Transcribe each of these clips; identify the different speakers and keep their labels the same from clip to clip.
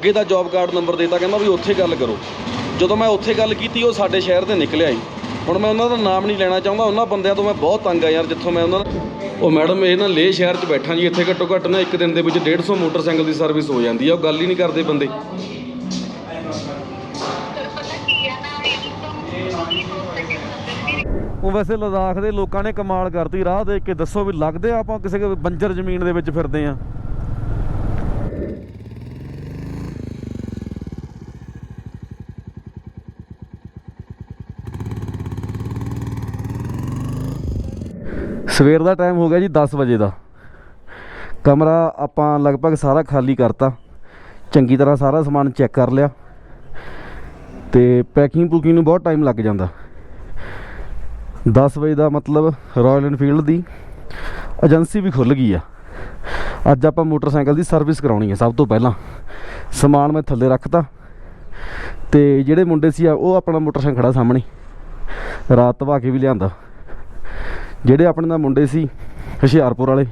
Speaker 1: ਅੱਗੇ ਦਾ job card number ਦੇਤਾ, ਕਹਿੰਦਾ ਵੀ ਉੱਥੇ ਗੱਲ ਕਰੋ। ਜਦੋਂ ਮੈਂ ਉੱਥੇ ਗੱਲ ਕੀਤੀ, ਉਹ ਸਾਡੇ ਸ਼ਹਿਰ ਦੇ ਨਿਕਲਿਆ ਹੀ ਹੁਣ ਮੈਂ ਉਹਨਾਂ ਦਾ ਨਾਮ ਨਹੀਂ ਲੈਣਾ ਚਾਹੁੰਦਾ, ਉਹਨਾਂ ਬੰਦਿਆਂ ਤੋਂ ਮੈਂ ਬਹੁਤ ਤੰਗ ਆ ਯਾਰ, ਜਿੱਥੋਂ ਮੈਂ ਉਹਨਾਂ ਉਹ ਮੈਡਮ, ਇਹ ਨਾ ਲੇਹ ਸ਼ਹਿਰ 'ਚ ਬੈਠਾ ਜੀ, ਇੱਥੇ ਘੱਟੋ ਘੱਟ ਨਾ ਇੱਕ ਦਿਨ ਦੇ ਵਿੱਚ 150 ਮੋਟਰਸਾਈਕਲ ਦੀ ਸਰਵਿਸ ਹੋ ਜਾਂਦੀ ਆ, ਉਹ ਗੱਲ ਹੀ ਨਹੀਂ ਕਰਦੇ ਬੰਦੇ।
Speaker 2: ਉਹ ਵੈਸੇ ਲਦਾਖ ਦੇ ਲੋਕਾਂ ਨੇ ਕਮਾਲ ਕਰਤੀ, ਰਾਹ ਦੇਖ ਕੇ ਦੱਸੋ ਵੀ ਲੱਗਦੇ ਆਪਾਂ ਕਿਸੇ ਬੰਜਰ ਜ਼ਮੀਨ ਦੇ ਵਿੱਚ ਫਿਰਦੇ ਆ? ਸਵੇਰ ਦਾ ਟਾਈਮ ਹੋ ਗਿਆ ਜੀ 10 ਵਜੇ ਦਾ। ਕਮਰਾ ਆਪਾਂ ਲਗਭਗ ਸਾਰਾ ਖਾਲੀ ਕਰਤਾ। ਚੰਗੀ ਤਰ੍ਹਾਂ ਸਾਰਾ ਸਮਾਨ ਚੈੱਕ ਕਰ ਲਿਆ। ਤੇ ਪੈਕਿੰਗ ਪੁਕਿੰਗ ਨੂੰ ਬਹੁਤ ਟਾਈਮ ਲੱਗ ਜਾਂਦਾ। 10 ਵਜੇ ਦਾ ਮਤਲਬ ਰਾਇਲ ਐਨਫੀਲਡ ਦੀ ਏਜੰਸੀ ਵੀ ਖੁੱਲ ਗਈ ਆ। ਅੱਜ ਆਪਾਂ ਮੋਟਰਸਾਈਕਲ ਦੀ ਸਰਵਿਸ ਕਰਾਉਣੀ ਹੈ ਸਭ ਤੋਂ ਪਹਿਲਾਂ। ਸਮਾਨ ਮੈਂ ਥੱਲੇ ਰੱਖਤਾ। ਤੇ ਜਿਹੜੇ ਮੁੰਡੇ ਸੀ ਆ, ਉਹ ਆਪਣਾ ਮੋਟਰਸਾਈਕਲ ਖੜਾ ਸਾਹਮਣੇ। ਰਾਤ ਧਵਾ ਕੇ ਵੀ ਲਿਆਂਦਾ। ਜਿਹੜੇ ਆਪਣੇ ਨਾਲ ਮੁੰਡੇ ਸੀ, ਹੁਸ਼ਿਆਰਪੁਰ ਵਾਲੇ,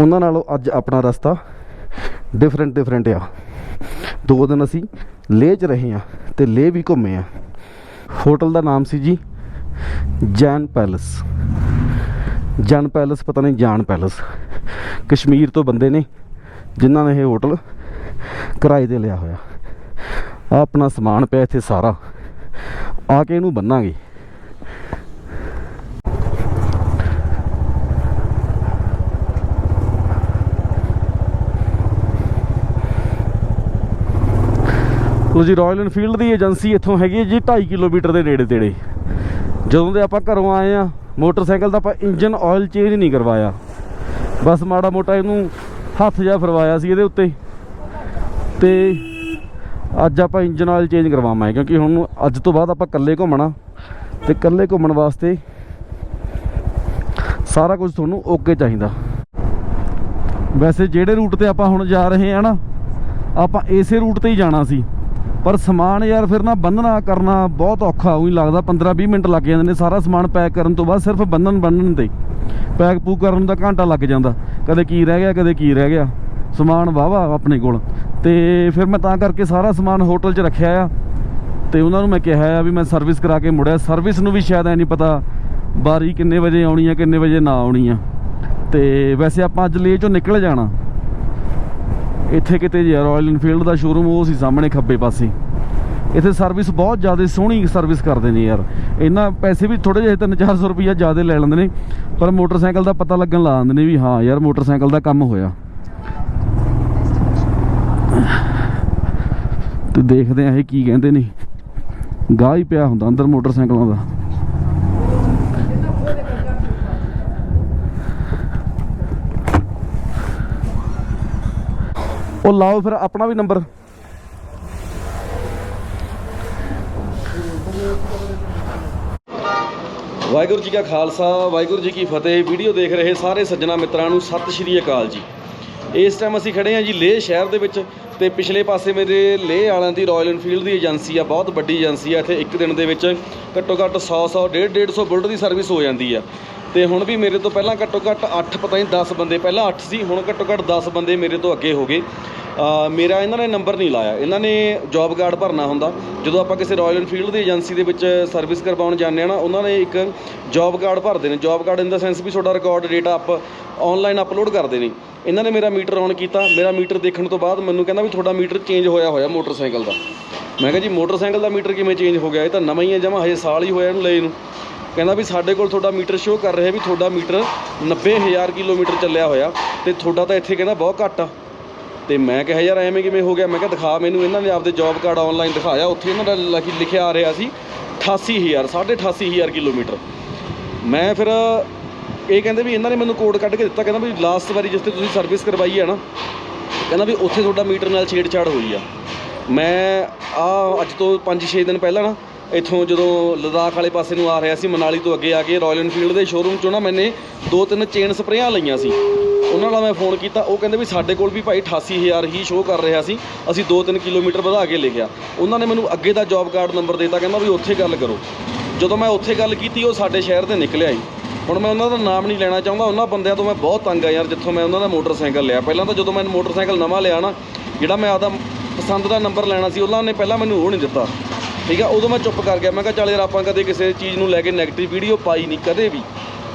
Speaker 2: ਉਹਨਾਂ ਨਾਲੋਂ ਅੱਜ ਆਪਣਾ ਰਸਤਾ ਡਿਫਰੈਂਟ ਡਿਫਰੈਂਟ ਆ। ਦੋ ਦਿਨ ਅਸੀਂ ਲੇਹ 'ਚ ਰਹੇ ਆ ਤੇ ਲੇਹ ਵੀ ਘੁੰਮੇ ਆ ਹੋਟਲ ਦਾ ਨਾਮ ਸੀ ਜੀ, ਜੈਨ ਪੈਲਸ। ਜਨ ਪੈਲਸ, ਪਤਾ ਨਹੀਂ ਜਾਨ ਪੈਲਸ। ਕਸ਼ਮੀਰ ਤੋਂ ਬੰਦੇ ਨੇ ਜਿਨ੍ਹਾਂ ਨੇ ਇਹ ਹੋਟਲ ਕਿਰਾਏ ਤੇ ਲਿਆ ਹੋਇਆ। ਆ ਆਪਣਾ ਸਮਾਨ ਪਿਆ ਇੱਥੇ ਸਾਰਾ। ਆ ਕੇ ਇਹਨੂੰ ਬੰਨਾਂਗੇ। ਲੋ ਜੀ ਰਾਇਲ ਇਨਫੀਲਡ ਦੀ ਏਜੰਸੀ ਇੱਥੋਂ ਹੈਗੀ ਹੈ ਜੀ 2.5 ਕਿਲੋਮੀਟਰ ਦੇ ਨੇੜੇ ਤੇੜੇ। ਜਦੋਂ ਦੇ ਆਪਾਂ ਘਰੋਂ ਆਏ ਆ ਮੋਟਰਸਾਈਕਲ ਦਾ ਆਪਾਂ ਇੰਜਨ ਆਇਲ ਚੇਂਜ ਨਹੀਂ ਕਰਵਾਇਆ। ਬਸ ਮਾੜਾ ਮੋਟਾ ਇਹਨੂੰ ਹੱਥ ਜਿਹਾ ਫਰਵਾਇਆ ਸੀ ਇਹਦੇ ਉੱਤੇ। ਤੇ ਅੱਜ ਆਪਾਂ ਇੰਜਨ ਆਇਲ ਚੇਂਜ ਕਰਵਾਵਾਂਗੇ, ਕਿਉਂਕਿ ਹੁਣ ਅੱਜ ਤੋਂ ਬਾਅਦ ਆਪਾਂ ਇਕੱਲੇ ਘੁੰਮਣਾ। ਤੇ ਇਕੱਲੇ ਘੁੰਮਣ ਵਾਸਤੇ ਸਾਰਾ ਕੁਝ ਤੁਹਾਨੂੰ ਓਕੇ ਚਾਹੀਦਾ। ਵੈਸੇ ਜਿਹੜੇ ਰੂਟ ਤੇ ਆਪਾਂ ਹੁਣ ਜਾ ਰਹੇ ਆ ਨਾ, ਆਪਾਂ ਇਸੇ ਰੂਟ ਤੇ ਹੀ ਜਾਣਾ ਸੀ। ਪਰ ਸਮਾਨ ਯਾਰ ਫਿਰ ਨਾ ਬੰਨਣਾ ਕਰਨਾ ਬਹੁਤ ਔਖਾ, ਉਹੀ ਲੱਗਦਾ 15 20 ਮਿੰਟ ਲੱਗ ਜਾਂਦੇ ਨੇ, ਸਾਰਾ ਸਮਾਨ ਪੈਕ ਕਰਨ ਤੋਂ ਬਾਅਦ ਸਿਰਫ ਬੰਨਣ ਬੰਨਣ ਤੇ। ਪੈਕ ਪੂਕ ਕਰਨ ਨੂੰ ਤਾਂ ਘੰਟਾ ਲੱਗ ਜਾਂਦਾ। ਕਦੇ ਕੀ ਰਹਿ ਗਿਆ, ਕਦੇ ਕੀ ਰਹਿ ਗਿਆ। ਸਮਾਨ ਵਾਵਾ ਆਪਣੇ ਕੋਲ। ਤੇ ਫਿਰ ਮੈਂ ਤਾਂ ਕਰਕੇ ਸਾਰਾ ਸਮਾਨ ਹੋਟਲ 'ਚ ਰੱਖਿਆ ਆ। ਤੇ ਉਹਨਾਂ ਨੂੰ ਮੈਂ ਕਿਹਾ ਆ ਵੀ ਮੈਂ ਸਰਵਿਸ ਕਰਾ ਕੇ ਮੁੜਿਆ। ਸਰਵਿਸ ਨੂੰ ਵੀ ਸ਼ਾਇਦ ਐ ਨਹੀਂ ਪਤਾ ਬਾਰੀ ਕਿੰਨੇ ਵਜੇ ਆਉਣੀ ਆ, ਕਿੰਨੇ ਵਜੇ ਨਾ ਆਉਣੀ ਆ। ਤੇ ਵੈਸੇ ਆਪਾਂ ਅੱਜ ਲੇਹ ਚੋਂ ਨਿਕਲ ਜਾਣਾ। ਇੱਥੇ ਕਿਤੇ ਜੇ ਰਾਇਲ ਇਨਫੀਲਡ ਦਾ ਸ਼ੋਰੂਮ ਉਹ ਸੀ ਸਾਹਮਣੇ ਖੱਬੇ ਪਾਸੇ। ਇੱਥੇ ਸਰਵਿਸ ਬਹੁਤ ਜ਼ਿਆਦਾ ਸੋਹਣੀ ਸਰਵਿਸ ਕਰਦੇ ਨੇ ਯਾਰ। ਇਹਨਾਂ ਪੈਸੇ ਵੀ ਥੋੜੇ ਜਿਹੇ 3-400 ਰੁਪਈਆ ਜ਼ਿਆਦਾ ਲੈ ਲੈਂਦੇ ਨੇ, ਪਰ ਮੋਟਰਸਾਈਕਲ ਦਾ ਪਤਾ ਲੱਗਣ ਲਾ ਦਿੰਦੇ ਨੇ ਵੀ ਹਾਂ ਯਾਰ ਮੋਟਰਸਾਈਕਲ ਦਾ ਕੰਮ ਹੋਇਆ। ਤੇ ਦੇਖਦੇ ਆ ਇਹ ਕੀ ਕਹਿੰਦੇ ਨੇ। ਗਾਹ ਹੀ ਪਿਆ ਹੁੰਦਾ ਅੰਦਰ ਮੋਟਰਸਾਈਕਲਾਂ ਦਾ। ਉਹ ਲਾਓ ਫਿਰ, ਆਪਣਾ ਵੀ ਨੰਬਰ।
Speaker 1: ਵਾਹਿਗੁਰੂ ਜੀ ਕਾ ਖਾਲਸਾ, ਵਾਹਿਗੁਰੂ ਜੀ ਕੀ ਫਤਿਹ। ਵੀਡੀਓ ਦੇਖ ਰਹੇ ਸਾਰੇ ਸੱਜਣਾ ਮਿੱਤਰਾਂ ਨੂੰ ਸਤਿ ਸ਼੍ਰੀ ਅਕਾਲ ਜੀ। ਇਸ ਟਾਈਮ ਅਸੀਂ ਖੜੇ ਹਾਂ ਜੀ ਲੇਹ ਸ਼ਹਿਰ ਦੇ ਵਿੱਚ ਤੇ ਪਿਛਲੇ ਪਾਸੇ ਮੇਰੇ ਲੇਹ ਵਾਲਿਆਂ ਦੀ ਰਾਇਲ ਇਨਫੀਲਡ ਦੀ ਏਜੰਸੀ ਆ, ਬਹੁਤ ਵੱਡੀ ਏਜੰਸੀ ਆ। ਇੱਥੇ ਇੱਕ ਦਿਨ ਦੇ ਵਿੱਚ ਘੱਟੋ ਘੱਟ 100 100 150 150 ਬੁਲਟ ਦੀ ਸਰਵਿਸ ਹੋ ਜਾਂਦੀ ਆ। ਤੇ ਹੁਣ ਵੀ ਮੇਰੇ ਤੋਂ ਪਹਿਲਾਂ ਘੱਟੋ ਘੱਟ 8 ਪਤਾ ਨਹੀਂ 10 ਬੰਦੇ, ਪਹਿਲਾਂ 8 ਸੀ, ਹੁਣ ਘੱਟੋ ਘੱਟ 10 ਬੰਦੇ ਮੇਰੇ ਤੋਂ ਅੱਗੇ ਹੋ ਗਏ। ਮੇਰਾ ਇਹਨਾਂ ਨੇ ਨੰਬਰ ਨਹੀਂ ਲਾਇਆ। ਇਹਨਾਂ ਨੇ ਜੌਬ ਕਾਰਡ ਭਰਨਾ ਹੁੰਦਾ। ਜਦੋਂ ਆਪਾਂ ਕਿਸੇ ਰਾਇਲ ਐਨਫੀਲਡ ਦੀ ਏਜੰਸੀ ਦੇ ਵਿੱਚ ਸਰਵਿਸ ਕਰਵਾਉਣ ਜਾਂਦੇ ਆ ਨਾ, ਉਹਨਾਂ ਨੇ ਇੱਕ ਜੌਬ ਕਾਰਡ ਭਰਦੇ ਨੇ। Job card in the sense ਵੀ ਤੁਹਾਡਾ ਰਿਕਾਰਡ ਡੇਟਾ ਆਪ ਆਨਲਾਈਨ ਅਪਲੋਡ ਕਰਦੇ ਨੇ। ਇਹਨਾਂ ਨੇ ਮੇਰਾ ਮੀਟਰ ਔਨ ਕੀਤਾ। ਮੇਰਾ ਮੀਟਰ ਦੇਖਣ ਤੋਂ ਬਾਅਦ ਮੈਨੂੰ ਕਹਿੰਦਾ ਵੀ ਤੁਹਾਡਾ ਮੀਟਰ ਚੇਂਜ ਹੋਇਆ ਹੋਇਆ ਮੋਟਰਸਾਈਕਲ ਦਾ। ਮੈਂ ਕਿਹਾ ਜੀ, ਮੋਟਰਸਾਈਕਲ ਦਾ ਮੀਟਰ ਕਿਵੇਂ ਚੇਂਜ ਹੋ ਗਿਆ? ਇਹ ਤਾਂ ਨਵਾਂ ਹੀ ਹੈ, ਜਮਾ ਹਜੇ ਸਾਲ ਹੀ ਹੋਇਆ ਇਹਨੂੰ ਲਏ ਨੂੰ। ਕਹਿੰਦਾ ਵੀ ਸਾਡੇ ਕੋਲ ਤੁਹਾਡਾ ਮੀਟਰ ਸ਼ੋਅ ਕਰ ਰਿਹਾ ਵੀ ਤੁਹਾਡਾ ਮੀਟਰ 90000 ਕਿਲੋਮੀਟਰ ਚੱਲਿਆ ਹੋਇਆ ਤੇ ਤੁਹਾਡਾ ਤਾਂ ਇੱਥੇ ਕਹਿੰਦਾ ਬਹੁਤ ਘੱਟ ਆ। ਤੇ ਮੈਂ ਕਿਹਾ ਯਾਰ ਐਵੇਂ ਕਿਵੇਂ ਹੋ ਗਿਆ? ਮੈਂ ਕਿਹਾ ਦਿਖਾ ਮੈਨੂੰ ਇਹਨਾਂ ਨੇ ਆਪਦੇ ਜੌਬ ਕਾਰਡ ਆਨਲਾਈਨ ਦਿਖਾਇਆ। ਉੱਥੇ ਇਹਨਾਂ ਦਾ ਲਿਖੀ- ਲਿਖਿਆ ਆ ਰਿਹਾ ਸੀ 88000 88500 ਕਿਲੋਮੀਟਰ। ਮੈਂ ਫਿਰ ਇਹ ਕਹਿੰਦੇ ਵੀ ਇਹਨਾਂ ਨੇ ਮੈਨੂੰ ਕੋਡ ਕੱਢ ਕੇ ਦਿੱਤਾ। ਕਹਿੰਦਾ ਵੀ ਲਾਸਟ ਵਾਰੀ ਜਿਸ ਤੇ ਤੁਸੀਂ ਸਰਵਿਸ ਕਰਵਾਈ ਹੈ ਨਾ, ਕਹਿੰਦਾ ਵੀ ਉੱਥੇ ਤੁਹਾਡਾ ਮੀਟਰ ਨਾਲ ਛੇੜਛਾੜ ਹੋਈ ਆ। ਮੈਂ ਆ ਅੱਜ ਤੋਂ 5-6 ਦਿਨ ਪਹਿਲਾਂ ਨਾ ਇੱਥੋਂ ਜਦੋਂ ਲਦਾਖ ਵਾਲੇ ਪਾਸੇ ਨੂੰ ਆ ਰਿਹਾ ਸੀ, ਮਨਾਲੀ ਤੋਂ ਅੱਗੇ ਆ ਕੇ ਰਾਇਲ ਐਨਫੀਲਡ ਦੇ ਸ਼ੋਰੂਮ ਚੋਂ ਨਾ ਮੈਨੇ ਦੋ ਤਿੰਨ ਚੇਨ ਸਪਰੇਆਂ ਲਈਆਂ ਸੀ। ਉਹਨਾਂ ਨਾਲ ਮੈਂ ਫੋਨ ਕੀਤਾ, ਉਹ ਕਹਿੰਦੇ ਵੀ ਸਾਡੇ ਕੋਲ ਵੀ ਭਾਈ 88000 ਹੀ ਸ਼ੋਅ ਕਰ ਰਿਹਾ ਸੀ, ਅਸੀਂ 2-3 ਕਿਲੋਮੀਟਰ ਵਧਾ ਕੇ ਲੈ ਗਿਆ। ਉਹਨਾਂ ਨੇ ਮੈਨੂੰ ਅੱਗੇ ਦਾ ਜੌਬ ਕਾਰਡ ਨੰਬਰ ਦਿੱਤਾ, ਕਹਿੰਦਾ ਵੀ ਉੱਥੇ ਗੱਲ ਕਰੋ। ਜਦੋਂ ਮੈਂ ਉੱਥੇ ਗੱਲ ਕੀਤੀ, ਉਹ ਸਾਡੇ ਸ਼ਹਿਰ 'ਤੇ ਨਿਕਲਿਆ ਹੀ। ਹੁਣ ਮੈਂ ਉਹਨਾਂ ਦਾ ਨਾਮ ਨਹੀਂ ਲੈਣਾ ਚਾਹੁੰਦਾ, ਉਹਨਾਂ ਬੰਦਿਆਂ ਤੋਂ ਮੈਂ ਬਹੁਤ ਤੰਗ ਆ ਯਾਰ, ਜਿੱਥੋਂ ਮੈਂ ਉਹਨਾਂ ਦਾ ਮੋਟਰਸਾਈਕਲ ਲਿਆ। ਪਹਿਲਾਂ ਤਾਂ ਜਦੋਂ ਮੈਂ ਮੋਟਰਸਾਈਕਲ ਨਵਾਂ ਲਿਆ ਨਾ, ਜਿਹੜਾ ਮੈਂ ਆਦਾ
Speaker 2: ਪਸੰਦ ਦਾ ਨੰਬਰ ਲੈਣਾ ਸੀ, ਉਹਨਾਂ ਨੇ ਪਹਿਲਾਂ ਮੈਨੂੰ ਉਹ ਨਹੀਂ ਦਿੱਤਾ। ਠੀਕ ਆ, ਉਦੋਂ ਮੈਂ ਚੁੱਪ ਕਰ ਗਿਆ। ਮੈਂ ਕਿਹਾ, ਚੱਲ ਯਾਰ, ਆਪਾਂ ਕਦੇ ਕਿਸੇ ਚੀਜ਼ ਨੂੰ ਲੈ ਕੇ ਨੈਗੇਟਿਵ ਵੀਡੀਓ ਪਾਈ ਨਹੀਂ, ਕਦੇ ਵੀ।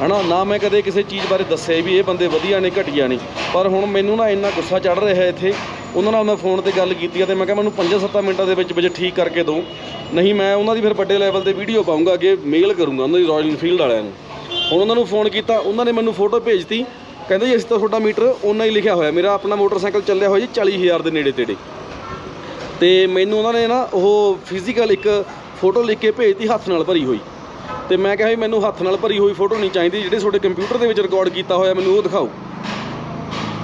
Speaker 2: ਹਨਾ? ਨਾ ਮੈਂ ਕਦੇ ਕਿਸੇ ਚੀਜ਼ ਬਾਰੇ ਦੱਸਿਆ ਵੀ ਇਹ ਬੰਦੇ ਵਧੀਆ ਨੇ, ਘਟੀਆ ਨੇ। ਪਰ ਹੁਣ ਮੈਨੂੰ ਨਾ ਇੰਨਾ ਗੁੱਸਾ ਚੜ ਰਿਹਾ ਇੱਥੇ। ਉਹਨਾਂ ਨਾਲ ਮੈਂ ਫੋਨ ਤੇ ਗੱਲ ਕੀਤੀ ਆ ਤੇ ਮੈਂ ਕਿਹਾ, ਮੈਨੂੰ 5-7 ਮਿੰਟਾਂ ਦੇ ਵਿੱਚ ਵਿੱਚ ਠੀਕ ਕਰਕੇ ਦਿਓ। ਨਹੀਂ, ਮੈਂ ਉਹਨਾਂ ਦੀ ਫਿਰ ਵੱਡੇ ਲੈਵਲ ਤੇ ਵੀਡੀਓ ਪਾਉਂਗਾ ਅੱਗੇ ਮੇਲ ਕਰੂੰਗਾ ਉਹਨਾਂ ਦੀ ਰਾਇਲ ਇਨਫੀਲਡ ਵਾਲਿਆਂ ਨੂੰ। ਹੁਣ ਉਹਨਾਂ ਨੂੰ ਫੋਨ ਕੀਤਾ, ਉਹਨਾਂ ਨੇ ਮੈਨੂੰ ਫੋਟੋ ਭੇਜਤੀ। ਕਹਿੰਦੇ ਜੀ, ਅਸੀਂ ਤਾਂ ਤੁਹਾਡਾ ਮੀਟਰ ਓਨਾ ਹੀ ਲਿਖਿਆ ਹੋਇਆ। ਮੇਰਾ ਆਪਣਾ ਮੋਟਰਸਾਈਕਲ ਚੱਲਿਆ ਹੋਇਆ ਜੀ 40000 ਦੇ ਨੇੜੇ ਤੇੜੇ। ਤੇ ਮੈਨੂੰ ਉਹਨਾਂ ਨੇ ਨਾ ਉਹ ਫਿਜ਼ੀਕਲ ਇੱਕ ਫੋਟੋ ਲਿਖ ਕੇ ਭੇਜਤੀ, ਹੱਥ ਨਾਲ ਭਰੀ ਹੋਈ। ਤੇ ਮੈਂ ਕਿਹਾ ਵੀ ਮੈਨੂੰ ਹੱਥ ਨਾਲ ਭਰੀ ਹੋਈ ਫੋਟੋ ਨਹੀਂ ਚਾਹੀਦੀ, ਜਿਹੜੇ ਤੁਹਾਡੇ ਕੰਪਿਊਟਰ ਦੇ ਵਿੱਚ ਰਿਕਾਰਡ ਕੀਤਾ ਹੋਇਆ, ਮੈਨੂੰ ਉਹ ਦਿਖਾਓ।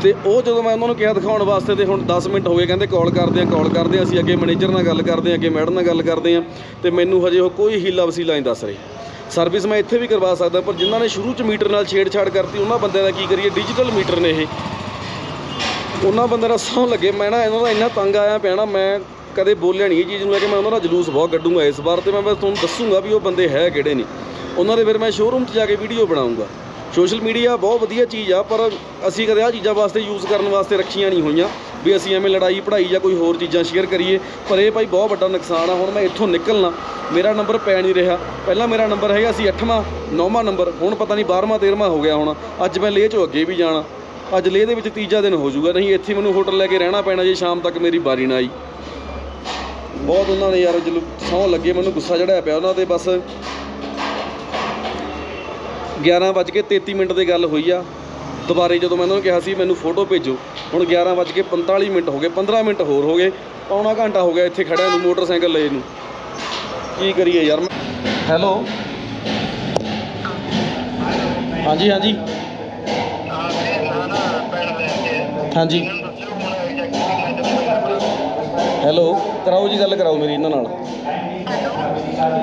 Speaker 2: ਤੇ ਉਹ ਜਦੋਂ ਮੈਂ ਉਹਨਾਂ ਨੂੰ ਕਿਹਾ ਦਿਖਾਉਣ ਵਾਸਤੇ, ਤੇ ਹੁਣ 10 ਮਿੰਟ ਹੋ ਗਏ, ਕਹਿੰਦੇ ਕਾਲ ਕਰਦੇ ਆ ਕਾਲ ਕਰਦੇ ਆ, ਅਸੀਂ ਅੱਗੇ ਮੈਨੇਜਰ ਨਾਲ ਗੱਲ ਕਰਦੇ ਆ, ਅੱਗੇ ਮੈਡਮ ਨਾਲ ਗੱਲ ਕਰਦੇ ਆ, ਤੇ ਮੈਨੂੰ ਹਜੇ ਉਹ ਕੋਈ ਹੀਲਾ ਵਸੀਲਾ ਨਹੀਂ ਦੱਸ ਰਹੇ। ਸਰਵਿਸ ਮੈਂ ਇੱਥੇ ਵੀ ਕਰਵਾ ਸਕਦਾ, ਪਰ ਜਿਨ੍ਹਾਂ ਨੇ ਸ਼ੁਰੂ ਚ ਮੀਟਰ ਨਾਲ ਛੇੜਛਾੜ ਕਰਤੀ, ਉਹਨਾਂ ਬੰਦਿਆਂ ਦਾ ਕੀ ਕਰੀਏ? ਡਿਜੀਟਲ ਮੀਟਰ ਨੇ ਇਹ। ਉਹਨਾਂ ਬੰਦਿਆਂ ਦਾ ਸੌਂ ਲੱਗੇ। ਮੈਂ ਨਾ ਇਹਨਾਂ ਦਾ ਇੰਨਾ ਤੰਗ ਆਇਆ ਪਿਆ ਨਾ, ਮੈਂ ਕਦੇ ਬੋਲਿਆ ਨਹੀਂ ਇਹ ਚੀਜ਼ ਨੂੰ ਲੈ ਕੇ। ਮੈਂ ਉਹਨਾਂ ਦਾ ਜਲੂਸ ਬਹੁਤ ਕੱਢੂੰਗਾ ਇਸ ਵਾਰ ਤੇ ਮੈਂ ਬਸ ਤੁਹਾਨੂੰ ਦੱਸੂੰਗਾ ਵੀ ਉਹ ਬੰਦੇ ਹੈ ਕਿਹੜੇ ਨੇ। ਉਹਨਾਂ ਦੇ ਫਿਰ ਮੈਂ ਸ਼ੋਰੂਮ 'ਚ ਜਾ ਕੇ ਵੀਡੀਓ ਬਣਾਉਂਗਾ। ਸੋਸ਼ਲ ਮੀਡੀਆ ਬਹੁਤ ਵਧੀਆ ਚੀਜ਼ ਆ, ਪਰ ਅਸੀਂ ਕਦੇ ਆ ਚੀਜ਼ਾਂ ਵਾਸਤੇ ਯੂਜ਼ ਕਰਨ ਵਾਸਤੇ ਰੱਖੀਆਂ ਨਹੀਂ ਹੋਈਆਂ। ਵੀ ਅਸੀਂ ਐਵੇਂ ਲੜਾਈ ਪੜਾਈ ਜਾਂ ਕੋਈ ਹੋਰ ਚੀਜ਼ਾਂ ਸ਼ੇਅਰ ਕਰੀਏ। ਪਰ ਇਹ ਭਾਈ ਬਹੁਤ ਵੱਡਾ ਨੁਕਸਾਨ ਆ, ਹੁਣ ਮੈਂ ਇੱਥੋਂ ਨਿਕਲਣਾ। ਮੇਰਾ ਨੰਬਰ ਪੈ ਨਹੀਂ ਰਿਹਾ। ਪਹਿਲਾਂ ਮੇਰਾ ਨੰਬਰ ਹੈਗਾ ਸੀ 8ਵਾਂ 9ਵਾਂ ਨੰਬਰ ਹੁਣ ਪਤਾ ਨਹੀਂ 12ਵਾਂ 13ਵਾਂ ਹੋ ਗਿਆ ਹੁਣ। ਅੱਜ ਮੈਂ ਲੇਹ 'ਚੋਂ ਅੱਗੇ ਵੀ ਜਾਣਾ। ਅੱਜ ਲੇਹ ਦੇ ਵਿੱਚ ਤੀਜਾ ਦਿਨ ਹੋ ਜਾਊਗਾ। ਨਹੀਂ, ਇੱਥੇ ਮੈਨੂੰ ਹੋਟਲ ਲੈ ਕੇ ਰਹਿਣਾ ਪੈਣਾ ਜੇ ਸ਼ਾਮ ਤੱਕ ਮੇਰੀ ਬਾਰੀ ਨਾ ਆਈ। ਬਹੁਤ ਉਹਨਾਂ ਨੇ ਯਾਰ ਜਲੂ ਸੌ ਲੱਗੇ, ਮੈਨੂੰ ਗੁੱਸਾ ਚੜਿਆ ਪਿਆ ਉਹਨਾਂ ਤੇ ਬਸ। 11:33 ਮਿੰਟ ਦੀ ਗੱਲ ਹੋਈ ਆ। ਦੁਬਾਰੇ ਜਦੋਂ ਮੈਂ ਉਹਨਾਂ ਨੂੰ ਕਿਹਾ ਸੀ, ਮੈਨੂੰ ਫੋਟੋ ਭੇਜੋ। ਹੁਣ 11:45 ਮਿੰਟ ਹੋ ਗਏ 15 ਮਿੰਟ ਹੋਰ ਹੋ ਗਏ। ਪੌਣਾ ਘੰਟਾ ਹੋ ਗਿਆ ਇੱਥੇ ਖੜਿਆ ਨੂੰ, ਮੋਟਰਸਾਈਕਲ ਲਏ ਨੂੰ। ਕੀ ਕਰੀਏ ਯਾਰ? ਹੈਲੋ? ਹਾਂਜੀ ਹਾਂਜੀ। ਹਾਂਜੀ। ਹੈਲੋ ਕਰਾਓ ਜੀ ਗੱਲ, ਕਰਾਓ ਮੇਰੀ ਇਹਨਾਂ ਨਾਲ।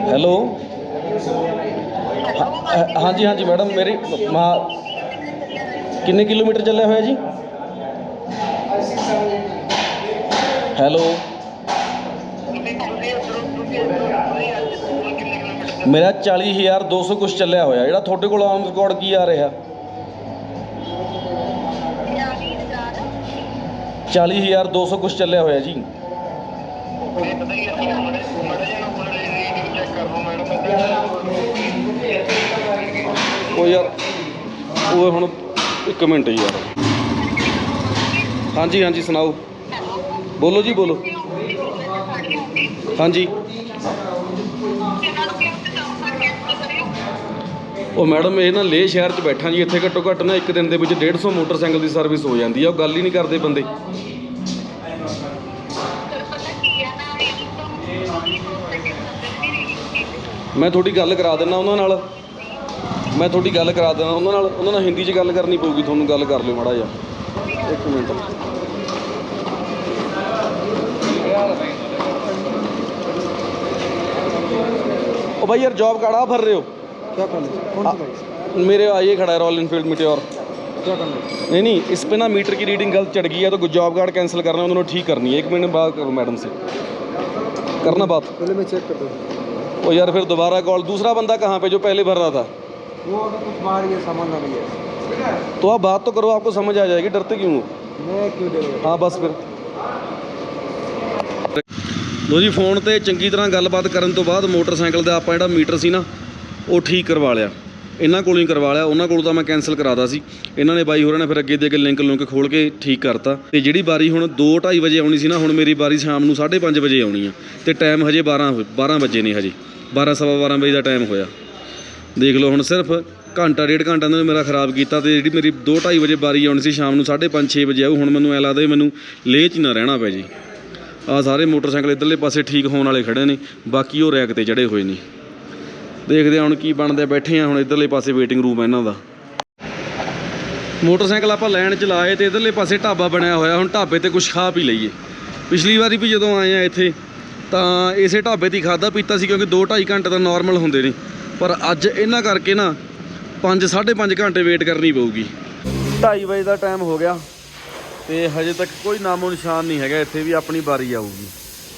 Speaker 2: ਹੈਲੋ ਹਾਂ- ਹਾਂਜੀ ਹਾਂਜੀ, ਮੈਡਮ, ਮੇਰੀ ਮਾ ਕਿੰਨੇ ਕਿਲੋਮੀਟਰ ਚੱਲਿਆ ਹੋਇਆ ਜੀ? ਹੈਲੋ ਮੇਰਾ 40200 ਕੁਛ ਚੱਲਿਆ ਹੋਇਆ, ਜਿਹੜਾ ਤੁਹਾਡੇ ਕੋਲ ਆਨ ਰਿਕਾਰਡ ਕੀ ਆ ਰਿਹਾ? 40200 ਕੁਛ ਚੱਲਿਆ ਹੋਇਆ ਜੀ। ਉਹ ਯਾਰ, ਉਹ ਹੁਣ ਇੱਕ ਮਿੰਟ ਯਾਰ। ਹਾਂਜੀ ਹਾਂਜੀ, ਸੁਣਾਓ। ਬੋਲੋ ਜੀ, ਬੋਲੋ। ਹਾਂਜੀ। ਉਹ ਮੈਡਮ, ਇਹ ਨਾ ਲੇਹ ਸ਼ਹਿਰ 'ਚ ਬੈਠਾ ਜੀ, ਇੱਥੇ ਘੱਟੋ ਘੱਟ ਨਾ ਇੱਕ ਦਿਨ ਦੇ ਵਿੱਚ 150 ਮੋਟਰਸਾਈਕਲ ਦੀ ਸਰਵਿਸ ਹੋ ਜਾਂਦੀ ਆ, ਉਹ ਗੱਲ ਹੀ ਨਹੀਂ ਕਰਦੇ ਬੰਦੇ। ਮੈਂ ਤੁਹਾਡੀ ਗੱਲ ਕਰਾ ਦਿੰਦਾ ਉਹਨਾਂ ਨਾਲ। ਮੈਂ ਤੁਹਾਡੀ ਗੱਲ ਕਰਾ ਦਿੰਦਾ ਉਹਨਾਂ ਨਾਲ ਉਹਨਾਂ ਨਾਲ ਹਿੰਦੀ 'ਚ ਗੱਲ ਕਰਨੀ ਪਊਗੀ, ਤੁਹਾਨੂੰ ਗੱਲ ਕਰ ਲਿਓ ਮਾੜਾ ਜਿਹਾ। ਇੱਕ ਮਿੰਟ। ਉਹ ਭਾਈ ਯਾਰ ਜੌਬ ਕਾੜਾ ਫਰ ਰਹੇ ਹੋ?
Speaker 3: क्या करना कौन सी बाइक
Speaker 2: मेरे ये खड़ा है रॉयल इनफील्ड मिट्योर
Speaker 3: क्या करना
Speaker 2: नहीं नहीं इस पे ना मीटर की रीडिंग गलत चढ़ गई है तो जॉब कार्ड कैंसिल करना है उन्होंने ठीक करनी है एक मिनट बात करो मैडम से करना बात
Speaker 3: पहले मैं चेक करता हूँ
Speaker 2: ओ यार फिर दोबारा कॉल दूसरा बंदा कहाँ पे जो पहले भर रहा था
Speaker 3: वो अभी कुछ बाहर ये सामान ना लिया
Speaker 2: तो आप बात तो करो आपको समझ आ जाएगी डरते क्यों हो
Speaker 3: मैं क्यों दे
Speaker 2: ਹਾਂ ਬਸ ਫਿਰ ਲੋ ਜੀ ਫੋਨ ਤੇ ਚੰਗੀ ਤਰ੍ਹਾਂ ਗੱਲਬਾਤ ਕਰਨ ਤੋਂ ਬਾਅਦ ਮੋਟਰਸਾਈਕਲ ਦਾ ਆਪਾਂ ਜਿਹੜਾ ਮੀਟਰ ਸੀ ਨਾ ਉਹ ਠੀਕ ਕਰਵਾ ਲਿਆ। ਇਹਨਾਂ ਕੋਲੋਂ ਹੀ ਕਰਵਾ ਲਿਆ। ਉਹਨਾਂ ਕੋਲੋਂ ਤਾਂ ਮੈਂ ਕੈਨਸਲ ਕਰਾਦਾ ਸੀ। ਇਹਨਾਂ ਨੇ ਬਾਈ ਹੋਰਾਂ ਨੇ ਫਿਰ ਅੱਗੇ ਦੇ ਅੱਗੇ ਲਿੰਕ ਲੁੰਕ ਖੋਲ ਕੇ ਠੀਕ ਕਰਤਾ। ਤੇ ਜਿਹੜੀ ਵਾਰੀ ਹੁਣ 2:30 ਵਜੇ ਆਉਣੀ ਸੀ ਨਾ, ਹੁਣ ਮੇਰੀ ਵਾਰੀ ਸ਼ਾਮ ਨੂੰ 5:30 ਵਜੇ ਆਉਣੀ ਆ। ਤੇ ਟਾਈਮ ਹਜੇ 12 ਹੋ- 12 ਵਜੇ ਨਹੀਂ ਹਜੇ। 12 ਸਵਾ 12 ਵਜੇ ਦਾ ਟਾਈਮ ਹੋਇਆ। ਦੇਖ ਲਓ ਹੁਣ ਸਿਰਫ ਘੰਟਾ, ਡੇਢ ਘੰਟਾ ਇਹਨਾਂ ਨੇ ਮੇਰਾ ਖਰਾਬ ਕੀਤਾ ਤੇ ਜਿਹੜੀ ਮੇਰੀ 2:30 ਵਜੇ ਵਾਰੀ ਆਉਣੀ ਸੀ ਸ਼ਾਮ ਨੂੰ 5:30 6 ਵਜੇ ਆਊ, ਹੁਣ ਮੈਨੂੰ ਐ ਲੱਗਦਾ ਵੀ ਮੈਨੂੰ ਲੇਹ 'ਚ ਨਾ ਰਹਿਣਾ ਪੈ ਜੀ। ਆ ਸਾਰੇ ਮੋਟਰਸਾਈਕਲ ਇਧਰਲੇ ਪਾਸੇ ਠੀਕ ਹੋਣ ਵਾਲੇ ਖੜੇ ਨੇ। ਬਾਕੀ ਉਹ ਰੈਕ ਤੇ ਚੜੇ ਹੋਏ ਨੇ। ਦੇਖਦੇ ਹਾਂ ਹੁਣ ਕੀ ਬਣਦਾ, ਬੈਠੇ ਆ ਹੁਣ ਇਧਰਲੇ ਪਾਸੇ ਵੇਟਿੰਗ ਰੂਮ ਹੈ ਇਹਨਾਂ ਦਾ। ਮੋਟਰਸਾਈਕਲ ਆਪਾਂ ਲੈਣ ਚ ਲਾਏ ਤੇ ਇਧਰਲੇ ਪਾਸੇ ਢਾਬਾ ਬਣਿਆ ਹੋਇਆ, ਹੁਣ ਢਾਬੇ ਤੇ ਕੁਝ ਖਾ ਪੀ ਲਈਏ। ਪਿਛਲੀ ਵਾਰੀ ਵੀ ਜਦੋਂ ਆਏ ਆ ਇੱਥੇ, ਤਾਂ ਇਸੇ ਢਾਬੇ ਤੇ ਖਾਦਾ ਪੀਤਾ ਸੀ ਕਿਉਂਕਿ 2.5 ਘੰਟੇ ਤਾਂ ਨਾਰਮਲ ਹੁੰਦੇ ਨੇ। ਪਰ ਅੱਜ ਇਹਨਾਂ ਕਰਕੇ ਨਾ 5 5.5 ਘੰਟੇ ਵੇਟ ਕਰਨੀ ਪਊਗੀ। 2:30 ਵਜੇ ਦਾ ਟਾਈਮ ਹੋ ਗਿਆ ਤੇ ਹਜੇ ਤੱਕ ਕੋਈ ਨਾਮੋ ਨਿਸ਼ਾਨ ਨਹੀਂ ਹੈਗਾ, ਇੱਥੇ ਵੀ ਆਪਣੀ ਵਾਰੀ ਆਊਗੀ।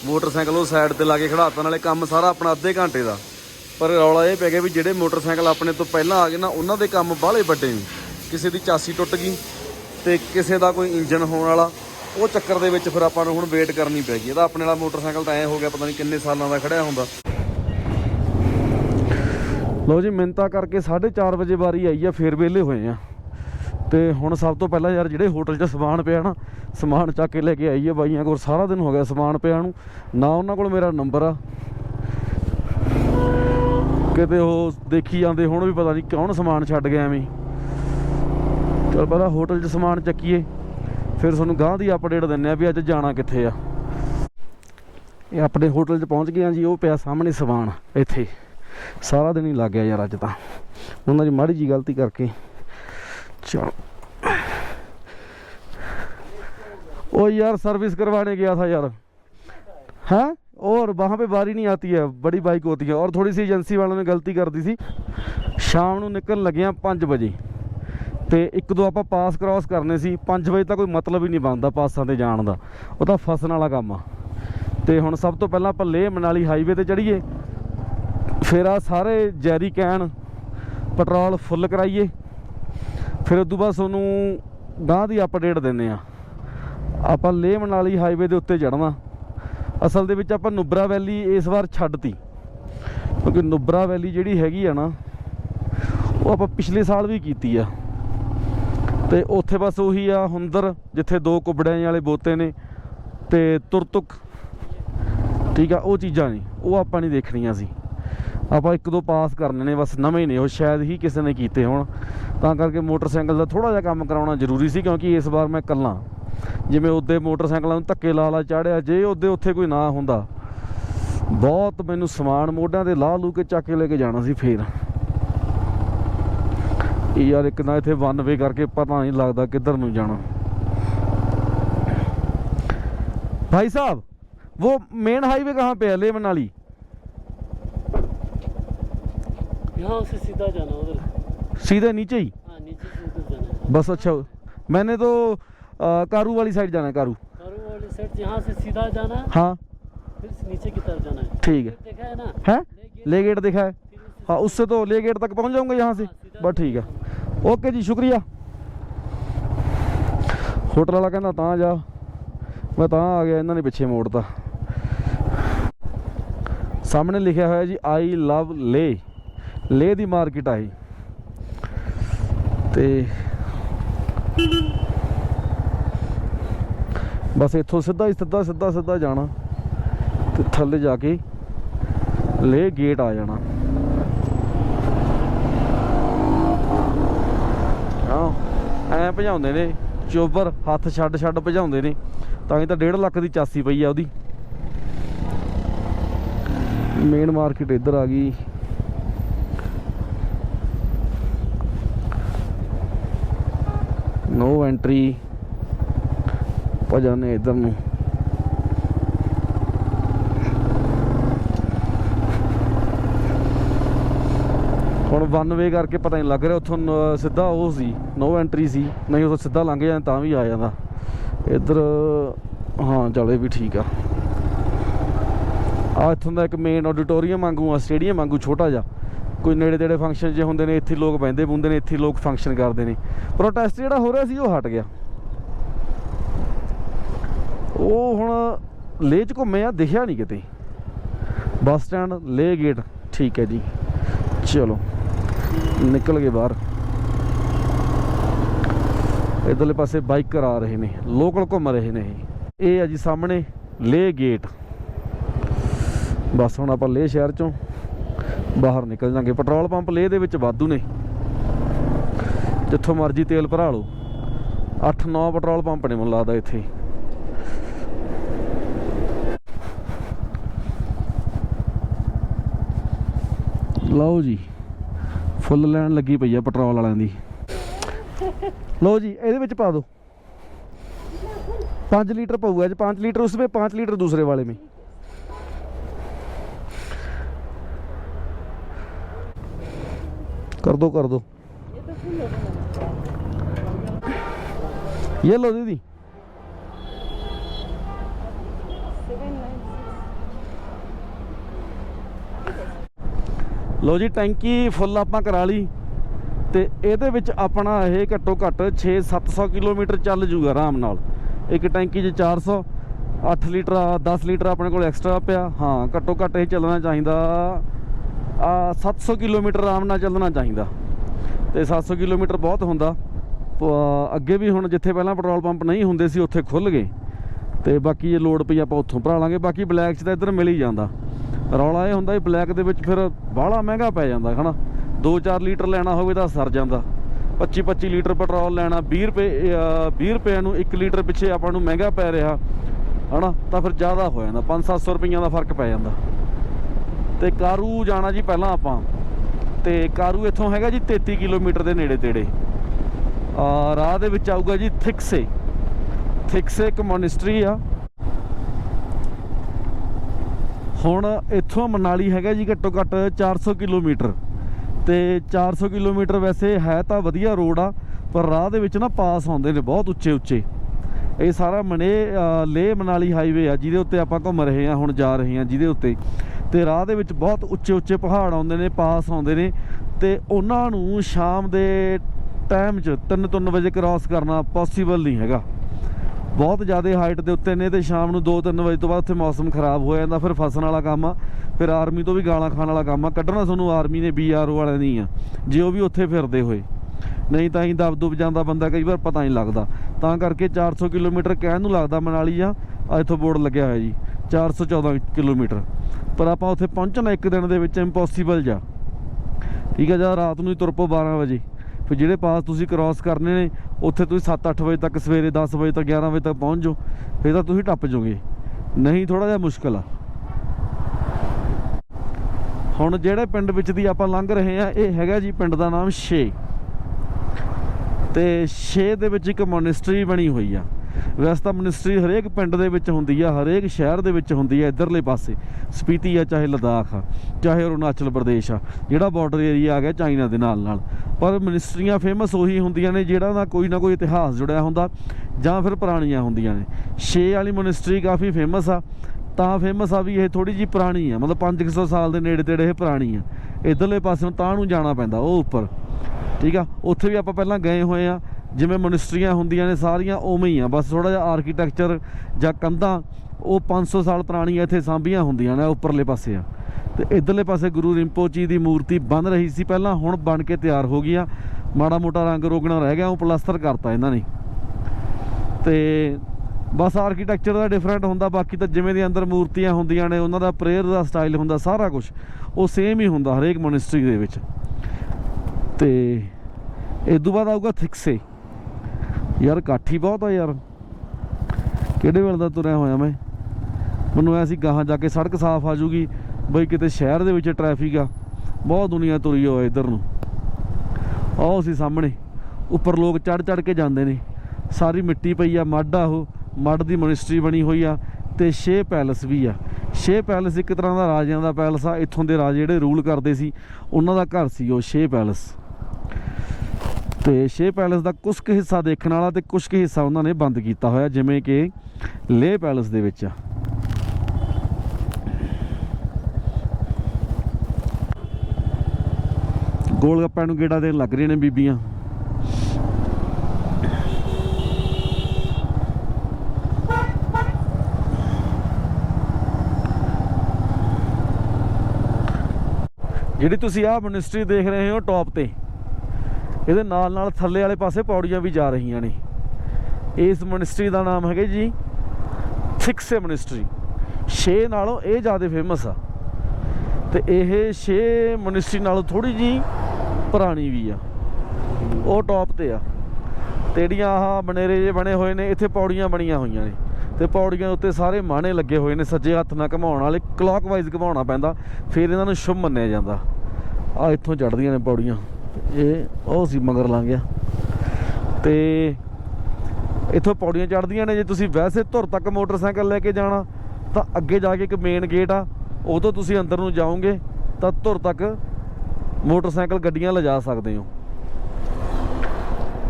Speaker 2: ਮੋਟਰਸਾਈਕਲ ਉਹ ਸਾਈਡ ਤੇ ਲਾ ਕੇ ਖੜਾਤਾ ਨਾਲੇ ਕੰਮ ਸਾਰਾ ਆਪਣਾ ਅੱਧੇ ਘੰਟੇ ਦਾ। ਪਰ ਰੌਲਾ ਇਹ ਪੈ ਗਿਆ ਵੀ ਜਿਹੜੇ ਮੋਟਰਸਾਈਕਲ ਆਪਣੇ ਤੋਂ ਪਹਿਲਾਂ ਆ ਗਏ ਨਾ, ਉਹਨਾਂ ਦੇ ਕੰਮ ਬਾਹਲੇ ਵੱਡੇ ਨੇ। ਕਿਸੇ ਦੀ ਚਾਸੀ ਟੁੱਟ ਗਈ ਤੇ ਕਿਸੇ ਦਾ ਕੋਈ ਇੰਜਨ ਹੋਣ ਵਾਲਾ,
Speaker 1: ਉਹ ਚੱਕਰ ਦੇ ਵਿੱਚ ਫਿਰ ਆਪਾਂ ਨੂੰ ਹੁਣ ਵੇਟ ਕਰਨੀ ਪੈ ਗਈ। ਇਹਦਾ ਆਪਣੇ ਵਾਲਾ ਮੋਟਰਸਾਈਕਲ ਤਾਂ ਐ ਹੋ ਗਿਆ, ਪਤਾ ਨਹੀਂ ਕਿੰਨੇ ਸਾਲਾਂ ਦਾ ਖੜਿਆ ਹੁੰਦਾ।
Speaker 2: ਲਓ ਜੀ, ਮਿੰਤਾ ਕਰਕੇ 4:30 ਵਜੇ ਵਾਰੀ ਆਈ ਆ, ਫੇਰ ਵਿਹਲੇ ਹੋਏ ਆ। ਤੇ ਹੁਣ ਸਭ ਤੋਂ ਪਹਿਲਾਂ ਯਾਰ ਜਿਹੜੇ ਹੋਟਲ 'ਚ ਸਮਾਨ ਪਿਆ ਨਾ, ਸਮਾਨ ਚੱਕ ਕੇ ਲੈ ਕੇ ਆਈਏ ਬਾਈਆਂ ਕੋਲ। ਸਾਰਾ ਦਿਨ ਹੋ ਗਿਆ ਸਮਾਨ ਪਿਆ ਨੂੰ। ਨਾ ਉਹਨਾਂ ਕੋਲ ਮੇਰਾ ਨੰਬਰ ਆ ਕਿਤੇ ਉਹ ਦੇਖੀ ਜਾਂਦੇ, ਹੁਣ ਵੀ ਪਤਾ ਨਹੀਂ ਕੌਣ ਸਮਾਨ ਛੱਡ ਗਿਆ ਐਵੇਂ। ਚਲ ਪਤਾ ਹੋਟਲ 'ਚ ਸਮਾਨ ਚੱਕੀਏ, ਫਿਰ ਤੁਹਾਨੂੰ ਗਾਂ ਦੀ ਅਪਡੇਟ ਦਿੰਨੇ ਆ ਵੀ ਅੱਜ ਜਾਣਾ ਕਿੱਥੇ ਆ। ਇਹ ਆਪਣੇ ਹੋਟਲ 'ਚ ਪਹੁੰਚ ਗਏ ਆ ਜੀ, ਉਹ ਪਿਆ ਸਾਹਮਣੇ ਸਮਾਨ, ਇੱਥੇ। ਸਾਰਾ ਦਿਨ ਹੀ ਲੱਗ ਗਿਆ ਯਾਰ ਅੱਜ ਤਾਂ। ਉਹਨਾਂ ਦੀ ਮਾੜੀ ਜੀ ਗਲਤੀ ਕਰਕੇ। ਚਲ। ਉਹ ਯਾਰ ਸਰਵਿਸ ਕਰਵਾਣੇ ਗਿਆ ਥਾ ਯਾਰ। ਹਾਂ? और वहाँ पे बारी नहीं आती है बड़ी बाइक होती है और थोड़ी सी एजेंसी वालों ने गलती कर दी थी ਸ਼ਾਮ ਨੂੰ ਨਿਕਲਣ ਲੱਗੇ ਆ 5 ਵਜੇ ਤੇ ਇੱਕ ਦੋ ਆਪਾਂ ਪਾਸ ਕ੍ਰਾਸ ਕਰਨੇ ਸੀ 5 ਵਜੇ ਤਾਂ ਕੋਈ ਮਤਲਬ ਹੀ ਨਹੀਂ ਬਣਦਾ ਪਾਸਾਂ ਤੇ ਜਾਣ ਦਾ ਉਹ ਤਾਂ ਫਸਣ ਵਾਲਾ ਕੰਮ ਆ ਤੇ ਹੁਣ ਸਭ ਤੋਂ ਪਹਿਲਾਂ ਆਪਾਂ ਲੇਹ ਮਨਾਲੀ ਹਾਈਵੇ ਤੇ ਚੜੀਏ ਫਿਰ ਆ ਸਾਰੇ ਜੈਰੀ ਕੈਨ ਪੈਟਰੋਲ ਫੁੱਲ ਕਰਾਈਏ ਫਿਰ ਉਸ ਤੋਂ ਬਾਅਦ ਤੁਹਾਨੂੰ ਗਾਂ ਦੀ ਅਪਡੇਟ ਦਿੰਨੇ ਆ ਆਪਾਂ ਲੇਹ ਮਨਾਲੀ ਹਾਈਵੇ ਦੇ ਉੱਤੇ ਚੜਨਾ ਅਸਲ ਦੇ ਵਿੱਚ ਆਪਾਂ ਨੁਬਰਾ ਵੈਲੀ ਇਸ ਵਾਰ ਛੱਡਤੀ। ਕਿਉਂਕਿ ਨੁਬਰਾ ਵੈਲੀ ਜਿਹੜੀ ਹੈਗੀ ਆ ਨਾ, ਉਹ ਆਪਾਂ ਪਿਛਲੇ ਸਾਲ ਵੀ ਕੀਤੀ ਆ। ਤੇ ਉੱਥੇ ਬਸ ਉਹੀ ਆ ਹੁੰਦਰ, ਜਿੱਥੇ ਦੋ ਕੁਬੜਿਆਂ ਵਾਲੇ ਬੋਤੇ ਨੇ ਤੇ ਤੁਰਤੁਕ। ਠੀਕ ਆ, ਉਹ ਚੀਜ਼ਾਂ ਨਹੀਂ, ਉਹ ਆਪਾਂ ਨਹੀਂ ਦੇਖਣੀਆਂ ਸੀ। ਆਪਾਂ ਇੱਕ ਦੋ ਪਾਸ ਕਰਨੇ ਨੇ, ਬਸ ਨਵੇਂ ਨੇ, ਉਹ ਸ਼ਾਇਦ ਹੀ ਕਿਸੇ ਨੇ ਕੀਤੇ ਹੋਣ। ਤਾਂ ਕਰਕੇ ਮੋਟਰਸਾਈਕਲ ਦਾ ਥੋੜਾ ਜਿਹਾ ਕੰਮ ਕਰਾਉਣਾ ਜ਼ਰੂਰੀ ਸੀ, ਕਿਉਂਕਿ ਇਸ ਵਾਰ ਮੈਂ ਇਕੱਲਾ। ਜਿਵੇਂ ਉਹਦੇ ਮੋਟਰਸਾਈਕਲਾਂ ਨੂੰ ਧੱਕੇ ਲਾ ਲਾ ਚਾੜਿਆ ਜੇ ਉਹਦੇ ਉੱਥੇ ਕੋਈ ਨਾ ਹੁੰਦਾ ਬਹੁਤ ਮੈਨੂੰ ਸਮਾਨ ਮੋਢਿਆਂ ਤੇ ਲਾਹ ਲੂ ਕੇ ਚੱਕ ਕੇ ਲੈ ਕੇ ਜਾਣਾ ਸੀ ਫੇਰ ਇਹ ਯਾਰ ਇੱਕ ਨਾ ਇੱਥੇ ਵਨ ਵੇ ਕਰਕੇ ਪਤਾ ਨਹੀਂ ਲੱਗਦਾ ਕਿੱਧਰ ਨੂੰ ਜਾਣਾ भाई साहब वो मेन हाईवे कहाँ पे है ले मनाली
Speaker 4: यहाँ से सीधा जाना उधर
Speaker 2: सीधे नीचे ही
Speaker 4: हाँ नीचे से उधर जाना है
Speaker 2: बस अच्छा मैंने तो आ, कारू वाली साइड जाना है कारू
Speaker 4: कारू वाली साइड यहाँ से सीधा जाना है
Speaker 2: हाँ
Speaker 4: फिर से नीचे की तरफ जाना है
Speaker 2: ठीक है
Speaker 4: देखा है ना
Speaker 2: है
Speaker 4: ले
Speaker 2: ले गेट देखा है
Speaker 4: फिर उससे-
Speaker 2: हाँ उससे तो ले गेट तक पहुंच जाऊंगा यहाँ से
Speaker 4: हाँ, सीधा
Speaker 2: बस ठीक है ओके जी शुक्रिया ਹੋਟਲ ਵਾਲਾ ਕਹਿੰਦਾ ਤਾਂ ਜਾ ਮੈਂ ਤਾਂ ਆ ਗਿਆ ਇਹਨਾਂ ਨੇ ਪਿੱਛੇ ਮੋੜਤਾ ਸਾਹਮਣੇ ਲਿਖਿਆ ਹੋਇਆ ਜੀ ਆਈ ਲਵ ਲੇ ਲੇ ਦੀ ਮਾਰਕੀਟ ਆਈ ਤੇ ਬਸ ਇੱਥੋਂ ਸਿੱਧਾ ਹੀ ਸਿੱਧਾ ਸਿੱਧਾ ਸਿੱਧਾ ਜਾਣਾ ਤੇ ਥੱਲੇ ਜਾ ਕੇ ਲੇ ਗੇਟ ਆ ਜਾਣਾ। ਹਾਂ ਐ ਭਜਾਉਂਦੇ ਨੇ, ਚੋਬਰ ਹੱਥ ਛੱਡ ਛੱਡ ਭਜਾਉਂਦੇ ਨੇ, ਤਾਂ ਹੀ ਤਾਂ 1.5 ਲੱਖ ਦੀ ਚਾਸੀ ਪਈ ਆ ਉਹਦੀ। ਮੇਨ ਮਾਰਕੀਟ ਇੱਧਰ ਆ ਗਈ। ਨੋ ਐਂਟਰੀ ਭਜਾਨੇ ਇੱਧਰ ਨੂੰ ਹੁਣ ਵਨ ਵੇ ਕਰਕੇ ਪਤਾ ਨਹੀਂ ਲੱਗ ਰਿਹਾ ਉੱਥੋਂ ਸਿੱਧਾ ਉਹ ਸੀ ਨੋ ਐਂਟਰੀ ਸੀ, ਨਹੀਂ ਉਹ ਸਿੱਧਾ ਲੰਘ ਜਾਂਦਾ ਤਾਂ ਵੀ ਆ ਜਾਂਦਾ। ਇੱਧਰ, ਹਾਂ, ਚਲੇ ਵੀ ਠੀਕ ਆ। ਆ ਇੱਥੋਂ ਦਾ ਇੱਕ ਮੇਨ ਆਡੀਟੋਰੀਅਮ ਵਾਂਗੂ ਆ ਸਟੇਡੀਅਮ ਵਾਂਗੂ ਛੋਟਾ ਜਿਹਾ। ਕੋਈ ਨੇੜੇ ਤੇੜੇ ਫੰਕਸ਼ਨ ਜੇ ਹੁੰਦੇ ਨੇ, ਇੱਥੇ ਲੋਕ ਬਹਿੰਦੇ ਬੁੰਦੇ ਨੇ, ਇੱਥੇ ਲੋਕ ਫੰਕਸ਼ਨ ਕਰਦੇ ਨੇ। ਪ੍ਰੋਟੈਸਟ ਜਿਹੜਾ ਹੋ ਰਿਹਾ ਸੀ ਉਹ ਹਟ ਗਿਆ। ਉਹ ਹੁਣ ਲੇਹ ਚ ਘੁੰਮੇ ਆ, ਦਿਖਿਆ ਨਹੀਂ ਕਿਤੇ। ਬੱਸ ਸਟੈਂਡ, ਲੇਹ ਗੇਟ, ਠੀਕ ਹੈ ਜੀ। ਚਲੋ, ਨਿਕਲ ਗਏ ਬਾਹਰ। ਇਧਰਲੇ ਪਾਸੇ ਬਾਈਕਰ ਆ ਰਹੇ ਨੇ, ਲੋਕਲ ਘੁੰਮ ਰਹੇ ਨੇ ਇਹ। ਇਹ ਆ ਜੀ ਸਾਹਮਣੇ ਲੇਹ ਗੇਟ। ਬਸ ਹੁਣ ਆਪਾਂ ਲੇਹ ਸ਼ਹਿਰ ਚੋਂ ਬਾਹਰ ਨਿਕਲ ਜਾਾਂਗੇ। ਪੈਟਰੋਲ ਪੰਪ ਲੇਹ ਦੇ ਵਿੱਚ ਵਾਧੂ ਨੇ। ਜਿੱਥੋਂ ਮਰਜ਼ੀ ਤੇਲ ਭਰਾ ਲਓ। 8-9 ਪੈਟਰੋਲ ਪੰਪ ਨੇ ਮੈਨੂੰ ਲੱਗਦਾ ਇੱਥੇ। ਲਓ ਜੀ ਫੁੱਲ ਲੈਣ ਲੱਗੀ ਪਈ ਆ ਪੈਟਰੋਲ ਵਾਲਿਆਂ ਦੀ ਲਓ ਜੀ ਇਹਦੇ ਵਿੱਚ ਪਾ ਦਿਓ 5 लीटर पऊगा आज 5 लीटर उसमें 5 लीटर दूसरे वाले में कर दो कर दो ये लो दीदी ਲੋ ਜੀ ਟੈਂਕੀ ਫੁੱਲ ਆਪਾਂ ਕਰਾ ਲਈ ਤੇ ਇਹਦੇ ਵਿੱਚ ਆਪਣਾ ਇਹ ਘੱਟੋ ਘੱਟ 6-700 ਕਿਲੋਮੀਟਰ ਚੱਲ ਜੂਗਾ ਆਰਾਮ ਨਾਲ। ਇੱਕ ਟੈਂਕੀ 'ਚ 400 8 ਲੀਟਰ ਆ, 10 ਲੀਟਰ ਆਪਣੇ ਕੋਲ ਐਕਸਟਰਾ ਪਿਆ। ਹਾਂ ਘੱਟੋ ਘੱਟ ਇਹ ਚੱਲਣਾ ਚਾਹੀਦਾ ਆ 700 ਕਿਲੋਮੀਟਰ ਆਰਾਮ ਨਾਲ ਚੱਲਣਾ ਚਾਹੀਦਾ। ਤੇ 700 ਕਿਲੋਮੀਟਰ ਬਹੁਤ ਹੁੰਦਾ। ਪ- ਅੱਗੇ ਵੀ ਹੁਣ ਜਿੱਥੇ ਪਹਿਲਾਂ ਪੈਟਰੋਲ ਪੰਪ ਨਹੀਂ ਹੁੰਦੇ ਸੀ ਉੱਥੇ ਖੁੱਲ ਗਏ। ਤੇ ਬਾਕੀ ਜੇ ਲੋਡ ਪਈ ਆਪਾਂ ਉੱਥੋਂ ਭਰਾ ਲਾਂਗੇ ਬਾਕੀ ਬਲੈਕ 'ਚ ਤਾਂ ਇੱਧਰ ਮਿਲ ਹੀ ਜਾਂਦਾ। ਰੌਲਾ ਇਹ ਹੁੰਦਾ ਵੀ ਬਲੈਕ ਦੇ ਵਿੱਚ ਫਿਰ ਬਾਹਲਾ ਮਹਿੰਗਾ ਪੈ ਜਾਂਦਾ ਹਨਾ? 2-4 ਲੀਟਰ ਲੈਣਾ ਹੋਵੇ ਤਾਂ ਸਰ ਜਾਂਦਾ। 25-25 ਲੀਟਰ ਪੈਟਰੋਲ ਲੈਣਾ 20 ਰੁਪਏ ਅ, 20 ਰੁਪਏ ਨੂੰ 1 ਲੀਟਰ ਪਿੱਛੇ ਆਪਾਂ ਨੂੰ ਮਹਿੰਗਾ ਪੈ ਰਿਹਾ ਹਨਾ? ਤਾਂ ਫਿਰ ਜ਼ਿਆਦਾ ਹੋ ਜਾਂਦਾ 5-700 ਰੁਪਈਆਂ ਦਾ ਫ਼ਰਕ ਪੈ ਜਾਂਦਾ। ਤੇ ਕਾਰੂ ਜਾਣਾ ਜੀ ਪਹਿਲਾਂ ਆਪਾਂ। ਤੇ ਕਾਰੂ ਇੱਥੋਂ ਹੈਗਾ ਜੀ 33 ਕਿਲੋਮੀਟਰ ਦੇ ਨੇੜੇ ਤੇੜੇ ਆ ਰਾਹ ਦੇ ਵਿੱਚ ਆਊਗਾ ਜੀ ਥਿਕਸੇ। ਥਿਕਸੇ ਇੱਕ ਮੋਨਿਸਟਰੀ ਆ। ਹੁਣ ਇੱਥੋਂ ਮਨਾਲੀ ਹੈਗਾ ਜੀ ਘੱਟੋ ਘੱਟ 400 ਕਿਲੋਮੀਟਰ। ਤੇ 400 ਕਿਲੋਮੀਟਰ ਵੈਸੇ ਹੈ ਤਾਂ ਵਧੀਆ ਰੋਡ ਆ ਪਰ ਰਾਹ ਦੇ ਵਿੱਚ ਨਾ ਪਾਸ ਆਉਂਦੇ ਨੇ ਬਹੁਤ ਉੱਚੇ ਉੱਚੇ। ਇਹ ਸਾਰਾ ਮਨੇ ਅ, ਲੇਹ ਮਨਾਲੀ ਹਾਈਵੇ ਆ ਜਿਹਦੇ ਉੱਤੇ ਆਪਾਂ ਘੁੰਮ ਰਹੇ ਆ ਹੁਣ ਜਾ ਰਹੇ ਆ ਜਿਹਦੇ ਉੱਤੇ। ਤੇ ਰਾਹ ਦੇ ਵਿੱਚ ਬਹੁਤ ਉੱਚੇ ਉੱਚੇ ਪਹਾੜ ਆਉਂਦੇ ਨੇ ਪਾਸ ਆਉਂਦੇ ਨੇ। ਤੇ ਉਹਨਾਂ ਨੂੰ ਸ਼ਾਮ ਦੇ ਟਾਈਮ 'ਚ 3-3 ਵਜੇ ਕ੍ਰਾਸ ਕਰਨਾ ਪੋਸੀਬਲ ਨਹੀਂ ਹੈਗਾ। ਬਹੁਤ ਜ਼ਿਆਦਾ ਹਾਈਟ ਦੇ ਉੱਤੇ ਨੇ ਤੇ ਸ਼ਾਮ ਨੂੰ 2-3 ਵਜੇ ਤੋਂ ਬਾਅਦ ਉੱਥੇ ਮੌਸਮ ਖਰਾਬ ਹੋ ਜਾਂਦਾ, ਫਿਰ ਫਸਣ ਵਾਲਾ ਕੰਮ ਆ। ਫਿਰ ਆਰਮੀ ਤੋਂ ਵੀ ਗਾਲਾਂ ਖਾਣ ਵਾਲਾ ਕੰਮ ਆ। ਕੱਢਣਾ ਤੁਹਾਨੂੰ ਆਰਮੀ ਨੇ ਬੀਆਰਓ ਵਾਲਿਆਂ ਨਹੀਂ ਆ। ਜੇ ਉਹ ਵੀ ਉੱਥੇ ਫਿਰਦੇ ਹੋਏ। ਨਹੀਂ ਤਾਂ ਹੀ ਦਬ ਦੁਬ ਜਾਂਦਾ ਬੰਦਾ ਕਈ ਵਾਰ ਪਤਾ ਨਹੀਂ ਲੱਗਦਾ। ਤਾਂ ਕਰਕੇ 400 ਕਿਲੋਮੀਟਰ ਕਹਿਣ ਨੂੰ ਲੱਗਦਾ ਮਨਾਲੀ ਆ ਇੱਥੋਂ ਬੋਰਡ ਲੱਗਿਆ ਹੋਇਆ ਜੀ 414 ਕਿਲੋਮੀਟਰ। ਪਰ ਆਪਾਂ ਉੱਥੇ ਪਹੁੰਚਣਾ ਇੱਕ ਦਿਨ ਦੇ ਵਿੱਚ ਇੰਪੋਸੀਬਲ ਜਾ। ਠੀਕ ਹੈ ਜਾਂ ਰਾਤ ਨੂੰ ਹੀ ਤੁਰ ਪੋ 12 ਵਜੇ। ਫਿਰ ਜਿਹੜੇ ਪਾਸ ਤੁਸੀਂ ਕ੍ਰਾਸ ਕਰਨੇ ਨੇ ਉੱਥੇ ਤੁਸੀਂ 7-8 ਵਜੇ ਤੱਕ, ਸਵੇਰੇ 10 ਵਜੇ ਤੱਕ 11 ਵਜੇ ਤੱਕ ਪਹੁੰਚ ਜਾਓ, ਫਿਰ ਤਾਂ ਤੁਸੀਂ ਟੱਪ ਜਾਓਗੇ। ਨਹੀਂ ਥੋੜਾ ਜਿਹਾ ਮੁਸ਼ਕਲ ਆ। ਹੁਣ ਜਿਹੜੇ ਪਿੰਡ ਵਿੱਚ ਦੀ ਆਪਾਂ ਲੰਘ ਰਹੇ ਆ ਇਹ ਹੈਗਾ ਜੀ ਪਿੰਡ ਦਾ ਨਾਮ ਛੇ। ਤੇ ਛੇ ਦੇ ਵਿੱਚ ਇੱਕ ਮੋਨਿਸਟਰੀ ਬਣੀ ਹੋਈ ਆ। ਵੈਸੇ ਤਾਂ ਮੋਨਿਸਟਰੀ ਹਰੇਕ ਪਿੰਡ ਦੇ ਵਿੱਚ ਹੁੰਦੀ ਆ, ਹਰੇਕ ਸ਼ਹਿਰ ਦੇ ਵਿੱਚ ਹੁੰਦੀ ਆ ਇਧਰਲੇ ਪਾਸੇ। ਸਪੀਤੀ ਆ, ਚਾਹੇ ਲਦਾਖ ਆ, ਚਾਹੇ ਅਰੁਣਾਚਲ ਪ੍ਰਦੇਸ਼ ਆ, ਜਿਹੜਾ ਬਾਰਡਰ ਏਰੀਆ ਆ ਗਿਆ ਚਾਈਨਾ ਦੇ ਨਾਲ ਨਾਲ। ਪਰ ਮੋਨਿਸਟਰੀਆਂ ਫੇਮਸ ਉਹੀ ਹੁੰਦੀਆਂ ਨੇ ਜਿਹੜਾ ਨਾ ਕੋਈ ਨਾ ਕੋਈ ਇਤਿਹਾਸ ਜੁੜਿਆ ਹੁੰਦਾ, ਜਾਂ ਫਿਰ ਪੁਰਾਣੀਆਂ ਹੁੰਦੀਆਂ ਨੇ। ਛੇ ਵਾਲੀ ਮੋਨਿਸਟਰੀ ਕਾਫੀ ਫੇਮਸ ਆ, ਤਾਂ ਫੇਮਸ ਆ ਵੀ ਇਹ ਥੋੜੀ ਜੀ ਪੁਰਾਣੀ ਆ, ਮਤਲਬ 500 ਸਾਲ ਦੇ ਨੇੜੇ ਤੇੜੇ ਇਹ ਪੁਰਾਣੀ ਆ। ਇਧਰਲੇ ਪਾਸੇ ਨੂੰ ਤਾਂ ਨੂੰ ਜਾਣਾ ਪੈਂਦਾ, ਉਹ ਉੱਪਰ। ਠੀਕ ਆ, ਉੱਥੇ ਵੀ ਆਪਾਂ ਪਹਿਲਾਂ ਗਏ ਹੋਏ ਆ ਜਿਵੇਂ ਮਨਿਸਟਰੀਆਂ ਹੁੰਦੀਆਂ ਨੇ ਸਾਰੀਆਂ ਉਵੇਂ ਹੀ ਆ। ਬਸ ਥੋੜਾ ਜਿਹਾ ਆਰਕੀਟੈਕਚਰ ਜਾਂ ਕੰਧਾਂ, ਉਹ 500 ਸਾਲ ਪੁਰਾਣੀਆਂ ਇੱਥੇ ਸਾਂਭੀਆਂ ਹੁੰਦੀਆਂ ਨੇ, ਉੱਪਰਲੇ ਪਾਸੇ ਆ। ਤੇ ਇਧਰਲੇ ਪਾਸੇ ਗੁਰੂ ਰਿੰਪੋਚੀ ਦੀ ਮੂਰਤੀ ਬਣ ਰਹੀ ਸੀ ਪਹਿਲਾਂ, ਹੁਣ ਬਣ ਕੇ ਤਿਆਰ ਹੋ ਗਈ ਆ। ਮਾੜਾ ਮੋਟਾ ਰੰਗ ਰੋਗਣਾ ਰਹਿ ਗਿਆ, ਉਹ ਪਲਾਸਟਰ ਕਰਤਾ ਇਹਨਾਂ ਨੇ। ਤੇ ਬਸ ਆਰਕੀਟੈਕਚਰ ਦਾ ਡਿਫਰੈਂਟ ਹੁੰਦਾ, ਬਾਕੀ ਤਾਂ ਜਿਵੇਂ ਦੇ ਅੰਦਰ ਮੂਰਤੀਆਂ ਹੁੰਦੀਆਂ ਨੇ, ਉਹਨਾਂ ਦਾ ਪ੍ਰੇਅਰ ਦਾ ਸਟਾਈਲ ਹੁੰਦਾ, ਸਾਰਾ ਕੁਝ ਉਹ ਸੇਮ ਹੀ ਹੁੰਦਾ ਹਰੇਕ ਮੋਨਿਸਟਰੀ ਦੇ ਵਿੱਚ। ਤੇ ਇਹ ਤੋਂ ਬਾਅਦ ਆਊਗਾ ਥਿਕਸੇ। ਯਾਰ ਕਾਠੀ ਬਹੁਤ ਆ ਯਾਰ। ਕਿਹੜੇ ਵੇਲੇ ਦਾ ਤੁਰਿਆ ਹੋਇਆ ਮੈਂ? ਮੈਨੂੰ ਐ ਸੀ ਗਾਹਾਂ ਜਾ ਕੇ ਸੜਕ ਸਾਫ਼ ਆ ਜੂਗੀ, ਬਈ ਕਿਤੇ ਸ਼ਹਿਰ ਦੇ ਵਿੱਚ ਟ੍ਰੈਫਿਕ ਆ। ਬਹੁਤ ਦੁਨੀਆ ਤੁਰੀ ਹੋਏ ਇਧਰ ਨੂੰ। ਆਹ ਸੀ ਸਾਹਮਣੇ, ਉੱਪਰ ਲੋਕ ਚੜ ਚੜ ਕੇ ਜਾਂਦੇ ਨੇ। ਸਾਰੀ ਮਿੱਟੀ ਪਈ ਆ, ਮੱਡ ਆ ਉਹ, ਮੱਡ ਦੀ ਮੋਨਿਸਟਰੀ ਬਣੀ ਹੋਈ ਆ ਤੇ ਸ਼ੇ ਪੈਲਸ ਵੀ ਆ। ਸ਼ੇ ਪੈਲਸ ਇੱਕ ਤਰ੍ਹਾਂ ਦਾ ਰਾਜਿਆਂ ਦਾ ਪੈਲਸ ਆ, ਇੱਥੋਂ ਦੇ ਰਾਜੇ ਜਿਹੜੇ ਰੂਲ ਕਰਦੇ ਸੀ, ਉਹਨਾਂ ਦਾ ਘਰ ਸੀ ਉਹ ਸ਼ੇ ਪੈਲਸ। ਤੇ ਸ਼ੇ ਪੈਲਸ ਦਾ ਕੁਝ ਕੁ ਹਿੱਸਾ ਦੇਖਣ ਵਾਲਾ ਤੇ ਕੁਝ ਕੁ ਹਿੱਸਾ ਉਹਨਾਂ ਨੇ ਬੰਦ ਕੀਤਾ ਹੋਇਆ, ਜਿਵੇਂ ਕਿ ਲੇਹ ਪੈਲਸ ਦੇ ਵਿੱਚ। ਆ ਗੋਲ ਗੱਪਿਆਂ ਨੂੰ ਗੇੜਾ ਦੇਣ ਲੱਗ ਰਹੀਆਂ ਨੇ ਬੀਬੀਆਂ। ਜਿਹੜੀ ਤੁਸੀਂ ਆਹ ਮਿਨਿਸਟਰੀ ਦੇਖ ਰਹੇ ਹੋ, ਟੌਪ ਤੇ। ਇਹਦੇ ਨਾਲ ਨਾਲ ਥੱਲੇ ਵਾਲੇ ਪਾਸੇ ਪੌੜੀਆਂ ਵੀ ਜਾ ਰਹੀਆਂ ਨੇ। ਇਸ ਮਿਨਿਸਟਰੀ ਦਾ ਨਾਮ ਹੈਗਾ ਜੀ ਥਿਕਸੇ ਮਿਨਿਸਟਰੀ ਛੇ ਨਾਲੋਂ ਇਹ ਜ਼ਿਆਦਾ ਫੇਮਸ ਆ। ਤੇ ਇਹ ਛੇ ਮਿਨਿਸਟਰੀ ਨਾਲੋਂ ਥੋੜੀ ਜੀ ਪੁਰਾਣੀ ਵੀ ਆ। ਉਹ ਟੌਪ ਤੇ ਆ। ਤੇ ਜਿਹੜੀਆਂ ਆਹ ਬਨੇਰੇ ਜੇ ਬਣੇ ਹੋਏ ਨੇ, ਇੱਥੇ ਪੌੜੀਆਂ ਬਣੀਆਂ ਹੋਈਆਂ ਨੇ। ਤੇ ਪੌੜੀਆਂ ਉੱਤੇ ਸਾਰੇ ਮਾਣੇ ਲੱਗੇ ਹੋਏ ਨੇ, ਸੱਜੇ ਹੱਥ ਨਾਲ ਘਮਾਉਣ ਵਾਲੇ ਕਲੌਕਵਾਈਜ਼ ਘਮਾਉਣਾ ਪੈਂਦਾ, ਫਿਰ ਇਹਨਾਂ ਨੂੰ ਸ਼ੁਭ ਮੰਨਿਆ ਜਾਂਦਾ। ਆ ਇੱਥੋਂ ਚੜਦੀਆਂ ਨੇ ਪੌੜੀਆਂ। ਇਹ ਉਹ ਸੀ ਮਗਰ ਲੰਘ ਗਿਆ। ਤੇ ਇੱਥੋਂ ਪੌੜੀਆਂ ਚੜਦੀਆਂ ਨੇ, ਜੇ ਤੁਸੀਂ ਵੈਸੇ ਧੁਰ ਤੱਕ ਮੋਟਰਸਾਈਕਲ ਲੈ ਕੇ ਜਾਣਾ, ਤਾਂ ਅੱਗੇ ਜਾ ਕੇ ਇੱਕ ਮੇਨ ਗੇਟ ਆ ਉਦੋਂ ਤੁਸੀਂ ਅੰਦਰ ਨੂੰ ਜਾਓਗੇ, ਤਾਂ ਧੁਰ ਤੱਕ ਮੋਟਰਸਾਈਕਲ ਗੱਡੀਆਂ ਲਿਜਾ ਸਕਦੇ ਹੋ।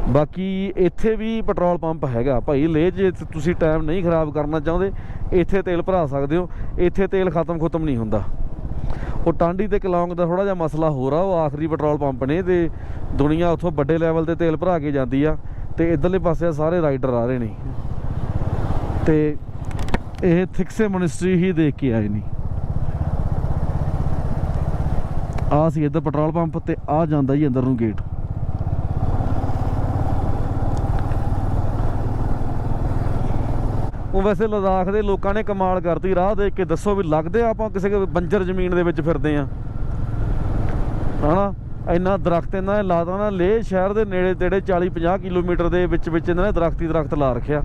Speaker 2: ਬਾਕੀ ਇੱਥੇ ਵੀ ਪੈਟਰੋਲ ਪੰਪ ਹੈਗਾ। ਭਾਈ, ਲੈ ਜੇ ਤੁਸੀਂ ਟਾਈਮ ਨਹੀਂ ਖਰਾਬ ਕਰਨਾ ਚਾਹੁੰਦੇ, ਇੱਥੇ ਤੇਲ ਭਰਾ ਸਕਦੇ ਹੋ, ਇੱਥੇ ਤੇਲ ਖਤਮ ਖਤਮ ਨਹੀਂ ਹੁੰਦਾ। ਉਹ ਟਾਂਡੀ ਤੇ ਕਲੌਂਗ ਦਾ ਥੋੜਾ ਜਿਹਾ ਮਸਲਾ ਹੋਰ ਆ, ਉਹ ਆਖਰੀ ਪੈਟਰੋਲ ਪੰਪ ਨੇ ਤੇ ਦੁਨੀਆ ਉੱਥੋਂ ਵੱਡੇ ਲੈਵਲ ਤੇ ਤੇਲ ਭਰਾ ਕੇ ਜਾਂਦੀ ਆ ਤੇ ਇਧਰਲੇ ਪਾਸੇ ਸਾਰੇ ਰਾਈਡਰ ਆ ਰਹੇ ਨੇ। ਤੇ ਇਹ ਥਿਕਸੇ ਮਨਿਸਟਰੀ ਹੀ ਦੇਖ ਕੇ ਆਏ ਨੇ। ਆ ਸੀ ਇੱਧਰ ਪੈਟਰੋਲ ਪੰਪ ਤੇ ਆ ਜਾਂਦਾ ਜੀ ਅੰਦਰ ਨੂੰ ਗੇਟ ਉਹ ਵੈਸੇ ਲਦਾਖ ਦੇ ਲੋਕਾਂ ਨੇ ਕਮਾਲ ਕਰਤੀ, ਰਾਹ ਦੇਖ ਕੇ ਦੱਸੋ ਵੀ ਲੱਗਦੇ ਆਪਾਂ ਕਿਸੇ ਬੰਜਰ ਜ਼ਮੀਨ ਦੇ ਵਿੱਚ ਫਿਰਦੇ ਆ। ਹਨਾ? ਇੰਨਾ ਦਰਖਤ ਇਹਨਾਂ ਨੇ ਲਾਤਾ ਨਾ, ਲੇਹ ਸ਼ਹਿਰ ਦੇ ਨੇੜੇ ਤੇੜੇ 40 50 ਕਿਲੋਮੀਟਰ ਦੇ ਵਿੱਚ ਵਿੱਚ ਇਹਨਾਂ ਨੇ ਦਰਖਤੀ ਦਰਖਤ ਲਾ ਰੱਖਿਆ।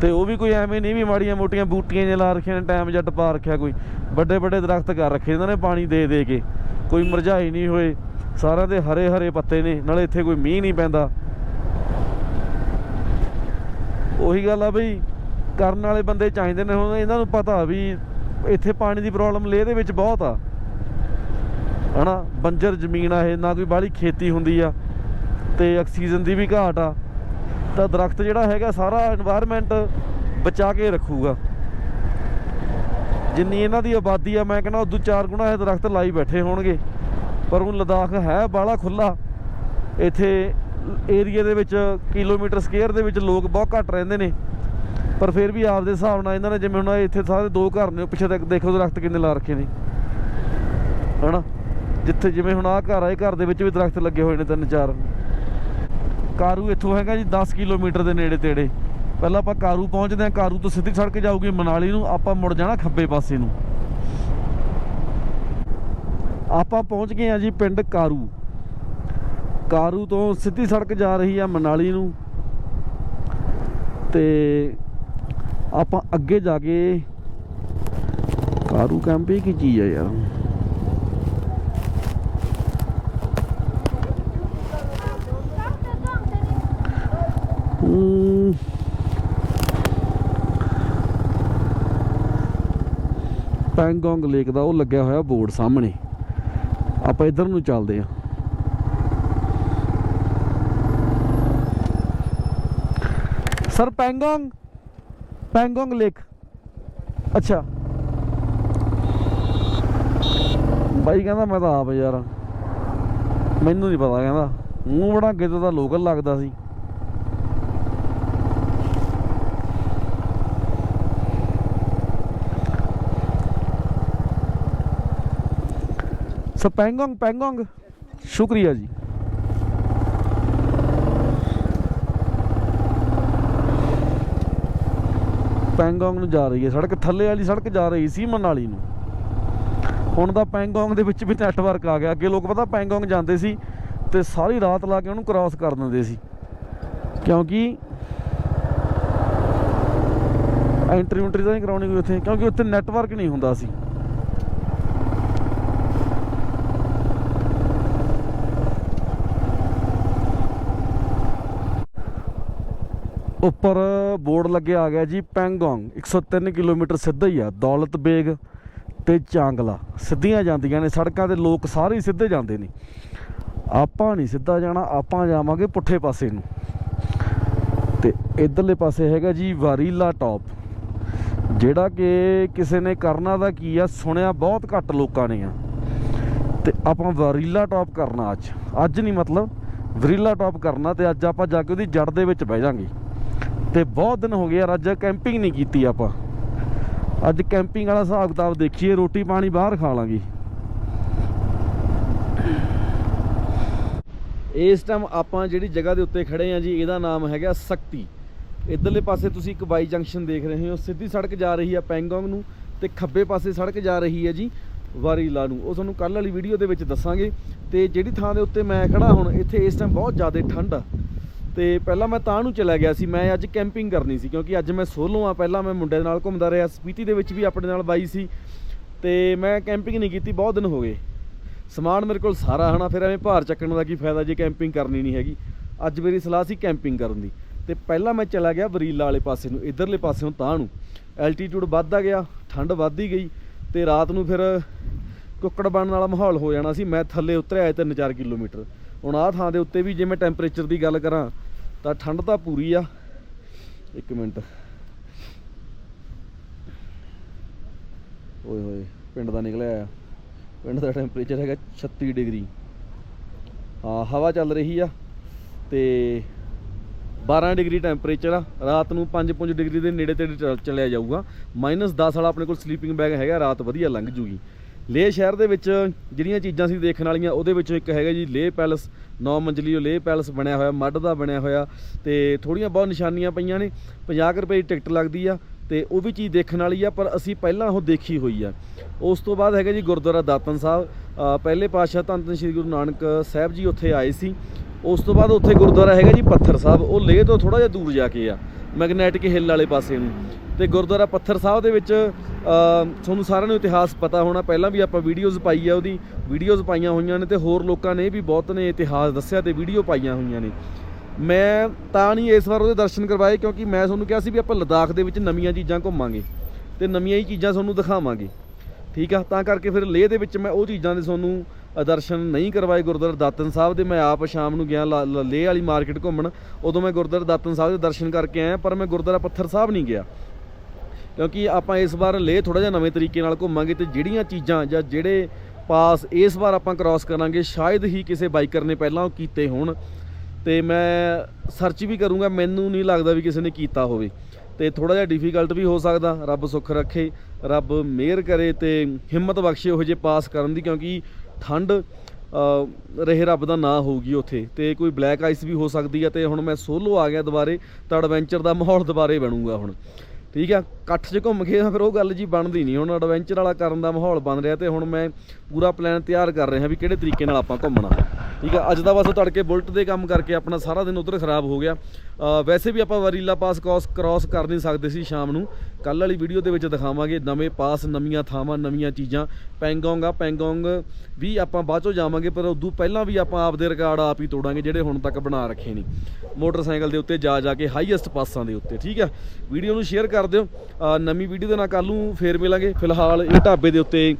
Speaker 2: ਤੇ ਉਹ ਵੀ ਕੋਈ ਐਵੇਂ ਨਹੀਂ ਵੀ ਮਾੜੀਆਂ ਮੋਟੀਆਂ ਬੂਟੀਆਂ ਜਿਹਾ ਲਾ ਰੱਖੀਆਂ ਨੇ, ਟਾਈਮ ਜੱਟ ਪਾ ਰੱਖਿਆ ਕੋਈ। ਵੱਡੇ ਵੱਡੇ ਦਰਖਤ ਕਰ ਰੱਖੇ ਇਹਨਾਂ ਨੇ ਪਾਣੀ ਦੇ ਦੇ ਕੇ। ਕੋਈ ਮਰਝਾਈ ਨਹੀਂ ਹੋਏ। ਸਾਰਿਆਂ ਦੇ ਹਰੇ ਹਰੇ ਪੱਤੇ ਨੇ, ਨਾਲੇ ਇੱਥੇ ਕੋਈ ਮੀਂਹ ਨਹੀਂ ਪੈਂਦਾ। ਉਹੀ ਗੱਲ ਆ ਬਈ। ਕਰਨ ਵਾਲੇ ਬੰਦੇ ਚਾਹੀਦੇ ਨੇ, ਹੁਣ ਇਹਨਾਂ ਨੂੰ ਪਤਾ ਵੀ ਇੱਥੇ ਪਾਣੀ ਦੀ ਪ੍ਰੋਬਲਮ ਲੇਹ ਦੇ ਵਿੱਚ ਬਹੁਤ ਆ। ਹਨਾ, ਬੰਜਰ ਜ਼ਮੀਨ ਆ ਇਹ, ਨਾ ਕੋਈ ਬਾਹਲੀ ਖੇਤੀ ਹੁੰਦੀ ਆ ਤੇ ਆਕਸੀਜਨ ਦੀ ਵੀ ਘਾਟ ਆ। ਤਾਂ ਦਰਖਤ ਜਿਹੜਾ ਹੈਗਾ ਸਾਰਾ এনवायरमेंट ਬਚਾ ਕੇ ਰੱਖੂਗਾ। ਜਿੰਨੀ ਇਹਨਾਂ ਦੀ ਆਬਾਦੀ ਆ, ਮੈਂ ਕਹਿੰਦਾ ਉਦੋਂ ਚਾਰ ਗੁਣਾ ਇਹ ਦਰਖਤ ਲਾਈ ਬੈਠੇ ਹੋਣਗੇ। ਪਰ ਉਹ ਲਦਾਖ ਹੈ ਬਾਲਾ ਖੁੱਲਾ ਇੱਥੇ ਏਰੀਆ ਦੇ ਵਿੱਚ ਕਿਲੋਮੀਟਰ ਸਕੁਅਰ ਦੇ ਵਿੱਚ ਲੋਕ ਬਹੁਤ ਘੱਟ ਰਹਿੰਦੇ ਨੇ। ਪਰ ਫਿਰ ਵੀ ਆਪਦੇ ਹਿਸਾਬ ਨਾਲ ਇਹਨਾਂ ਨੇ ਜਿਵੇਂ ਹੁਣ ਇੱਥੇ ਸਾਰੇ ਦੋ ਘਰ ਨੇ ਪਿੱਛੇ ਤੱਕ ਦੇਖੋ ਦਰਖਤ ਕਿੰਨੇ ਲਾ ਰੱਖੇ ਨੇ। ਹਨਾ? ਜਿੱਥੇ ਜਿਵੇਂ ਹੁਣ ਆਹ ਘਰ ਆ, ਇਹ ਘਰ ਦੇ ਵਿੱਚ ਵੀ ਦਰਖਤ ਲੱਗੇ ਹੋਏ ਨੇ ਤਿੰਨ ਚਾਰ। ਕਾਰੂ ਇੱਥੋਂ ਹੈਗਾ ਜੀ 10 ਕਿਲੋਮੀਟਰ ਦੇ ਨੇੜੇ ਤੇੜੇ। ਪਹਿਲਾਂ ਆਪਾਂ ਕਾਰੂ ਪਹੁੰਚਦੇ ਹਾਂ, ਕਾਰੂ ਤੋਂ ਸਿੱਧੀ ਸੜਕ ਜਾਊਗੀ ਮਨਾਲੀ ਨੂੰ, ਆਪਾਂ ਮੁੜ ਜਾਣਾ ਖੱਬੇ ਪਾਸੇ ਨੂੰ। ਆਪਾਂ ਪਹੁੰਚ ਗਏ ਆ ਜੀ ਪਿੰਡ ਕਾਰੂ। ਕਾਰੂ ਤੋਂ ਸਿੱਧੀ ਸੜਕ ਜਾ ਰਹੀ ਆ ਮਨਾਲੀ ਨੂੰ। ਤੇ ਆਪਾਂ ਅੱਗੇ ਜਾ ਕੇ ਕਾਰੂ ਕੈਂਪ ਹੀ ਕੀ ਚੀਜ਼ ਹੈ ਯਾਰ। ਪੈਂਗੋਂਗ ਲੇਕ ਦਾ ਉਹ ਲੱਗਿਆ ਹੋਇਆ ਬੋਰਡ ਸਾਹਮਣੇ। ਆਪਾਂ ਇਧਰ ਨੂੰ ਚੱਲਦੇ ਆ। ਸਰ ਪੈਂਗੋਂਗ। ਪੈਂਗੋਂਗ ਲੇਕ। ਅੱਛਾ। ਬਾਈ ਕਹਿੰਦਾ, ਮੈਂ ਤਾਂ ਆਪ ਯਾਰ, ਮੈਨੂੰ ਨਹੀਂ ਪਤਾ, ਕਹਿੰਦਾ। ਮੂੰਹ ਬੜਾ ਕਿਤੇ ਦਾ ਲੋਕਲ ਲੱਗਦਾ ਸੀ। ਸੋ ਪੈਂਗੋਂਗ ਪੈਂਗੋਂਗ। ਸ਼ੁਕਰੀਆ ਜੀ। ਪੈਂਗੋਂਗ ਨੂੰ ਜਾ ਰਹੀ ਹੈ। ਸੜਕ ਥੱਲੇ ਵਾਲੀ ਸੜਕ ਜਾ ਰਹੀ ਸੀ ਮਨਾਲੀ ਨੂੰ। ਹੁਣ ਤਾਂ ਪੈਂਗੋਂਗ ਦੇ ਵਿੱਚ ਵੀ ਨੈਟਵਰਕ ਆ ਗਿਆ। ਅੱਗੇ ਲੋਕ ਪਤਾ ਪੈਂਗੋਂਗ ਜਾਂਦੇ ਸੀ ਤੇ ਸਾਰੀ ਰਾਤ ਲਾ ਕੇ ਉਹਨੂੰ ਕ੍ਰਾਸ ਕਰ ਦਿੰਦੇ ਸੀ। ਕਿਉਂਕਿ ਐਂਟਰੀ ਉਂਟਰੀ ਤਾਂ ਨਹੀਂ ਕਰਾਉਣੀ ਕੋਈ ਉੱਥੇ, ਕਿਉਂਕਿ ਉੱਥੇ ਨੈਟਵਰਕ ਨਹੀਂ ਹੁੰਦਾ ਸੀ। ਉੱਪਰ ਬੋਰਡ ਲੱਗਿਆ ਆ ਗਿਆ ਜੀ ਪੈਂਗੋਂਗ 103 ਕਿਲੋਮੀਟਰ ਸਿੱਧਾ ਹੀ ਆ, ਦੌਲਤ ਬੇਗ ਤੇ ਚਾਂਗਲਾ। ਸਿੱਧੀਆਂ ਜਾਂਦੀਆਂ ਨੇ, ਸੜਕਾਂ ਤੇ ਲੋਕ ਸਾਰੇ ਸਿੱਧੇ ਜਾਂਦੇ ਨੇ। ਆਪਾਂ ਨਹੀਂ ਸਿੱਧਾ ਜਾਣਾ, ਆਪਾਂ ਜਾਵਾਂਗੇ ਪੁੱਠੇ ਪਾਸੇ ਨੂੰ। ਤੇ ਇਧਰਲੇ ਪਾਸੇ ਹੈਗਾ ਜੀ ਵਾਰੀਲਾ ਟਾਪ। ਜਿਹੜਾ ਕਿ ਕਿਸੇ ਨੇ ਕਰਨਾ ਦਾ ਕੀ ਆ, ਸੁਣਿਆ ਬਹੁਤ ਘੱਟ ਲੋਕਾਂ ਨੇ ਆ। ਤੇ ਆਪਾਂ ਵਾਰੀਲਾ ਟਾਪ ਕਰਨਾ ਅੱਜ। ਅੱਜ ਨਹੀਂ ਮਤਲਬ, ਵਰੀਲਾ ਟਾਪ ਕਰਨਾ ਤੇ ਅੱਜ ਆਪਾਂ ਜਾ ਕੇ ਉਹਦੀ ਜੜ ਦੇ ਵਿੱਚ ਬਹਿ ਜਾਾਂਗੇ। ਤੇ ਬਹੁਤ ਦਿਨ ਹੋ ਗਏ ਯਾਰ, ਅੱਜ ਕੈਂਪਿੰਗ ਨਹੀਂ ਕੀਤੀ ਆਪਾਂ। ਅੱਜ ਕੈਂਪਿੰਗ ਵਾਲਾ ਹਿਸਾਬ ਕਿਤਾਬ ਦੇਖੀਏ, ਰੋਟੀ ਪਾਣੀ ਬਾਹਰ ਖਾ ਲਾਂਗੇ। ਇਸ ਟਾਈਮ ਆਪਾਂ ਜਿਹੜੀ ਜਗ੍ਹਾ ਦੇ ਉੱਤੇ ਖੜੇ ਆ ਜੀ, ਇਹਦਾ ਨਾਮ ਹੈਗਾ ਸ਼ਕਤੀ। ਇਧਰਲੇ ਪਾਸੇ ਤੁਸੀਂ ਇੱਕ ਬਾਈ ਜੰਕਸ਼ਨ ਦੇਖ ਰਹੇ ਹੋ, ਸਿੱਧੀ ਸੜਕ ਜਾ ਰਹੀ ਆ ਪੈਂਗੋਂਗ ਨੂੰ ਤੇ ਖੱਬੇ ਪਾਸੇ ਸੜਕ ਜਾ ਰਹੀ ਹੈ ਜੀ, ਵਾਰੀਲਾ ਨੂੰ। ਉਹ ਤੁਹਾਨੂੰ ਕੱਲ ਵਾਲੀ ਵੀਡੀਓ ਦੇ ਵਿੱਚ ਦੱਸਾਂਗੇ। ਤੇ ਜਿਹੜੀ ਥਾਂ ਦੇ ਉੱਤੇ ਮੈਂ ਖੜਾ ਹੁਣ, ਇੱਥੇ ਇਸ ਟਾਈਮ ਬਹੁਤ ਜ਼ਿਆਦਾ ਠੰਡ ਆ। ਤੇ ਪਹਿਲਾਂ ਮੈਂ ਤਾਂ ਨੂੰ ਚਲਾ ਗਿਆ ਸੀ, ਮੈਂ ਅੱਜ ਕੈਂਪਿੰਗ ਕਰਨੀ ਸੀ, ਕਿਉਂਕਿ ਅੱਜ ਮੈਂ ਸੋਲੋ ਆ, ਪਹਿਲਾਂ ਮੈਂ ਮੁੰਡੇ ਦੇ ਨਾਲ ਘੁੰਮਦਾ ਰਿਹਾ, ਸਪੀਤੀ ਦੇ ਵਿੱਚ ਵੀ ਆਪਣੇ ਨਾਲ ਬਾਈ ਸੀ, ਤੇ ਮੈਂ ਕੈਂਪਿੰਗ ਨਹੀਂ ਕੀਤੀ, ਬਹੁਤ ਦਿਨ ਹੋ ਗਏ। ਸਮਾਨ ਮੇਰੇ ਕੋਲ ਸਾਰਾ ਹਨਾ, ਫਿਰ ਐਵੇਂ ਭਾਰ ਚੱਕਣ ਦਾ ਕੀ ਫਾਇਦਾ ਜੇ ਕੈਂਪਿੰਗ ਕਰਨੀ ਨਹੀਂ ਹੈਗੀ। ਅੱਜ ਮੇਰੀ ਸਲਾਹ ਸੀ ਕੈਂਪਿੰਗ ਕਰਨ ਦੀ। ਤੇ ਪਹਿਲਾਂ ਮੈਂ ਚਲਾ ਗਿਆ ਬਰੀਲਾ ਵਾਲੇ ਪਾਸੇ ਨੂੰ, ਇਧਰਲੇ ਨੂੰ ਤਾਂ ਨੂੰ। ਐਲਟੀਟਿਊਡ ਵੱਧਦਾ ਗਿਆ, ਠੰਡ ਵੱਧਦੀ ਗਈ, ਤੇ ਰਾਤ ਨੂੰ ਫਿਰ ਕੁੱਕੜ ਬਣਨ ਵਾਲਾ ਮਾਹੌਲ ਹੋ ਜਾਣਾ ਸੀ, ਮੈਂ ਥੱਲੇ ਉਤਰਿਆ 3-4 ਕਿਲੋਮੀਟਰ। ਹੁਣ ਆਹ ਥਾਂ ਦੇ ਉੱਤੇ ਵੀ ਜੇ ਮੈਂ ਟੈਂਪਰੇਚਰ ਦੀ ਗੱਲ ਕਰਾਂ ਤਾਂ ਠੰਡ ਤਾਂ ਪੂਰੀ ਆ। ਇੱਕ ਮਿੰਟ। ਓਏ ਹੋਏ, ਪਿੰਡ ਦਾ ਨਿਕਲਿਆ ਆ। ਪਿੰਡ ਦਾ ਟੈਂਪਰੇਚਰ ਹੈਗਾ 36 ਡਿਗਰੀ। ਹਾਂ, ਹਵਾ ਚੱਲ ਰਹੀ ਆ ਤੇ 12 ਡਿਗਰੀ ਟੈਂਪਰੇਚਰ ਆ। ਰਾਤ ਨੂੰ 5-5 ਡਿਗਰੀ ਦੇ ਨੇੜੇ ਤੇੜੇ ਚੱਲ- ਚੱਲਿਆ ਜਾਊਗਾ। -10 ਵਾਲਾ ਆਪਣੇ ਕੋਲ ਸਲੀਪਿੰਗ ਬੈਗ ਹੈਗਾ, ਰਾਤ ਵਧੀਆ ਲੰਘ ਜੂਗੀ। ਲੇਹ ਸ਼ਹਿਰ ਦੇ ਵਿੱਚ ਜਿਹੜੀਆਂ ਚੀਜ਼ਾਂ ਸੀ ਦੇਖਣ ਵਾਲੀਆਂ, ਉਹਦੇ ਵਿੱਚੋਂ ਇੱਕ ਹੈਗਾ ਜੀ ਲੇਹ ਪੈਲਸ 9 ਮੰਜ਼ਲੀ ਉਹ ਲੇਹ ਪੈਲਸ ਬਣਿਆ ਹੋਇਆ ਮੱਡ ਦਾ ਬਣਿਆ ਹੋਇਆ, ਤੇ ਥੋੜੀਆਂ ਬਹੁਤ ਨਿਸ਼ਾਨੀਆਂ ਪਈਆਂ ਨੇ 50 ਕੁ ਰੁਪਏ ਦੀ ਟਿਕਟ ਲੱਗਦੀ ਆ, ਤੇ ਉਹ ਵੀ ਚੀਜ਼ ਦੇਖਣ ਵਾਲੀ ਆ, ਪਰ ਅਸੀਂ ਪਹਿਲਾਂ ਉਹ ਦੇਖੀ ਹੋਈ ਆ। ਉਸ ਤੋਂ ਬਾਅਦ ਹੈਗਾ ਜੀ ਗੁਰਦੁਆਰਾ ਦਾਤਨ ਸਾਹਿਬ ਪਹਿਲੇ ਪਾਤਸ਼ਾਹ ਧੰਨ ਧੰਨ ਸ੍ਰੀ ਗੁਰੂ ਨਾਨਕ ਸਾਹਿਬ ਜੀ ਉੱਥੇ ਆਏ ਸੀ, ਉਸ ਤੋਂ ਬਾਅਦ ਉੱਥੇ ਗੁਰਦੁਆਰਾ ਹੈਗਾ ਜੀ ਪੱਥਰ ਸਾਹਿਬ, ਉਹ ਲੇਹ ਤੋਂ ਥੋੜਾ ਜਿਹਾ ਦੂਰ ਜਾ ਕੇ ਆ। ਮੈਗਨੈਟਿਕ ਹਿੱਲ ਵਾਲੇ ਪਾਸੇ ਨੂੰ। ਤੇ ਗੁਰਦੁਆਰਾ ਪੱਥਰ ਸਾਹਿਬ ਦੇ ਵਿੱਚ ਤੁਹਾਨੂੰ ਸਾਰਿਆਂ ਨੂੰ ਇਤਿਹਾਸ ਪਤਾ ਹੋਣਾ। ਪਹਿਲਾਂ ਵੀ ਆਪਾਂ ਵੀਡੀਓਜ਼ ਪਾਈ ਆ ਉਹਦੀ। ਵੀਡੀਓਜ਼ ਪਾਈਆਂ ਹੋਈਆਂ ਨੇ ਤੇ ਹੋਰ ਲੋਕਾਂ ਨੇ ਵੀ ਬਹੁਤ ਨੇ ਇਤਿਹਾਸ ਦੱਸਿਆ ਤੇ ਵੀਡੀਓ ਪਾਈਆਂ ਹੋਈਆਂ ਨੇ। ਮੈਂ ਤਾਂ ਨਹੀਂ ਇਸ ਵਾਰ ਉਹਦੇ ਦਰਸ਼ਨ ਕਰਵਾਏ ਕਿਉਂਕਿ ਮੈਂ ਤੁਹਾਨੂੰ ਕਿਹਾ ਸੀ ਵੀ ਆਪਾਂ ਲਦਾਖ ਦੇ ਵਿੱਚ ਨਵੀਆਂ ਚੀਜ਼ਾਂ ਘੁੰਮਾਂਗੇ ਤੇ ਨਵੀਆਂ ਹੀ ਚੀਜ਼ਾਂ ਤੁਹਾਨੂੰ ਦਿਖਾਵਾਂਗੇ। ਠੀਕ ਆ? ਤਾਂ ਕਰਕੇ ਫਿਰ ਲੇਹ ਦੇ ਵਿੱਚ ਮੈਂ ਉਹ ਚੀਜ਼ਾਂ ਦੇ ਤੁਹਾਨੂੰ ਦਰਸ਼ਨ ਨਹੀਂ ਕਰਵਾਏ ਗੁਰਦੁਆਰਾ ਦਾਤਨ ਸਾਹਿਬ ਦੇ। ਮੈਂ ਆਪ ਸ਼ਾਮ ਨੂੰ ਗਿਆ ਲ- ਲ- ਲੇਹ ਵਾਲੀ ਮਾਰਕੀਟ ਘੁੰਮਣ। ਉਦੋਂ ਮੈਂ ਗੁਰਦੁਆਰਾ ਦਾਤਨ ਸਾਹਿਬ ਦੇ ਦਰਸ਼ਨ ਕਰਕੇ ਆਇਆ, ਪਰ ਮੈਂ ਗੁਰਦੁਆਰਾ ਪੱਥਰ ਸਾਹਿਬ ਨਹੀਂ ਗਿਆ। ਕਿਉਂਕਿ ਆਪਾਂ ਇਸ ਵਾਰ ਲੇਹ ਥੋੜਾ ਜਿਹਾ ਨਵੇਂ ਤਰੀਕੇ ਨਾਲ ਘੁੰਮਾਂਗੇ ਤੇ ਜਿਹੜੀਆਂ ਚੀਜ਼ਾਂ ਜਾਂ ਜਿਹੜੇ ਪਾਸ ਇਸ ਵਾਰ ਆਪਾਂ ਕ੍ਰਾਸ ਕਰਾਂਗੇ, ਸ਼ਾਇਦ ਹੀ ਕਿਸੇ ਬਾਈਕਰ ਨੇ ਪਹਿਲਾਂ ਉਹ ਕੀਤੇ ਹੋਣ। ਤੇ ਮੈਂ ਸਰਚ ਵੀ ਕਰੂੰਗਾ, ਮੈਨੂੰ ਨਹੀਂ ਲੱਗਦਾ ਵੀ ਕਿਸੇ ਨੇ ਕੀਤਾ ਹੋਵੇ। ਤੇ ਥੋੜਾ ਜਿਹਾ ਡਿਫਿਕਲਟ ਵੀ ਹੋ ਸਕਦਾ, ਰੱਬ ਸੁੱਖ ਰੱਖੇ, ਰੱਬ ਮਿਹਰ ਕਰੇ ਤੇ ਹਿੰਮਤ ਬਖਸ਼ੇ ਉਹ ਜੇ ਪਾਸ ਕਰਨ ਦੀ। ਕਿਉਂਕਿ ਠੰਡ ਰਹੇ ਰੱਬ ਦਾ ਨਾਂ ਹੋਊਗੀ ਉੱਥੇ ਤੇ ਕੋਈ ਬਲੈਕ ਆਈਸ ਵੀ ਹੋ ਸਕਦੀ ਹੈ ਤੇ ਹੁਣ ਮੈਂ ਸੋਲੋ ਆ ਗਿਆ ਦੁਬਾਰੇ ਤਾਂ ਐਡਵੈਂਚਰ ਦਾ ਮਾਹੌਲ ਦੁਬਾਰੇ ਬਣੂਗਾ ਹੁਣ। ਠੀਕ ਆ? ਇਕੱਠ 'ਚ ਘੁੰਮ ਕੇ ਤਾਂ ਫਿਰ ਉਹ ਗੱਲ ਜੀ ਬਣਦੀ ਨਹੀਂ। ਹੁਣ ਐਡਵੈਂਚਰ ਵਾਲਾ ਕਰਨ ਦਾ ਮਾਹੌਲ ਬਣ ਰਿਹਾ ਤੇ ਹੁਣ ਮੈਂ ਪੂਰਾ ਪਲਾਨ ਤਿਆਰ ਕਰ ਰਿਹਾ ਵੀ ਕਿਹੜੇ ਤਰੀਕੇ ਨਾਲ ਆਪਾਂ ਘੁੰਮਣਾ। ਠੀਕ ਆ? ਅੱਜ ਦਾ ਬਸ ਉਹ ਤੜਕੇ ਬੁਲਟ ਦੇ ਕੰਮ ਕਰਕੇ ਆਪਣਾ ਸਾਰਾ ਦਿਨ ਉਧਰ ਖਰਾਬ ਹੋ ਗਿਆ। ਵੈਸੇ ਵੀ ਆਪਾਂ ਵਰੀਲਾ ਪਾਸ ਕ੍ਰਾਸ ਕ੍ਰਾਸ ਕਰ ਨਹੀਂ ਸਕਦੇ ਸੀ ਸ਼ਾਮ ਨੂੰ। ਕੱਲ ਵਾਲੀ ਵੀਡੀਓ ਦੇ ਵਿੱਚ ਦਿਖਾਵਾਂਗੇ ਨਵੇਂ ਪਾਸ, ਨਵੀਆਂ ਥਾਵਾਂ, ਨਵੀਆਂ ਚੀਜ਼ਾਂ। ਪੈਂਗੋਂਗ ਆ, ਪੈਂਗੋਂਗ ਵੀ ਆਪਾਂ ਬਾਅਦ ਚੋਂ ਜਾਵਾਂਗੇ, ਪਰ ਉਦੋਂ ਪਹਿਲਾਂ ਵੀ ਆਪਾਂ ਆਪਦੇ ਰਿਕਾਰਡ ਆਪ ਹੀ ਤੋੜਾਂਗੇ, ਜਿਹੜੇ ਹੁਣ ਤੱਕ ਬਣਾ ਰੱਖੇ ਨੇ। ਮੋਟਰਸਾਈਕਲ ਦੇ ਉੱਤੇ ਜਾ ਜਾ ਕੇ ਹਾਈਐਸਟ ਪਾਸਾਂ ਦੇ ਉੱਤੇ, ਠੀਕ ਆ? ਵੀਡੀਓ ਨੂੰ ਸ਼ੇਅਰ ਕਰ ਦਿਓ। ਨਵੀਂ ਵੀਡੀਓ ਦੇ ਨਾਲ ਕੱਲ ਨੂੰ ਫੇਰ ਮਿਲਾਂਗੇ। ਫਿਲਹਾਲ ਇਹ ਢਾਬੇ ਦੇ ਉੱਤੇ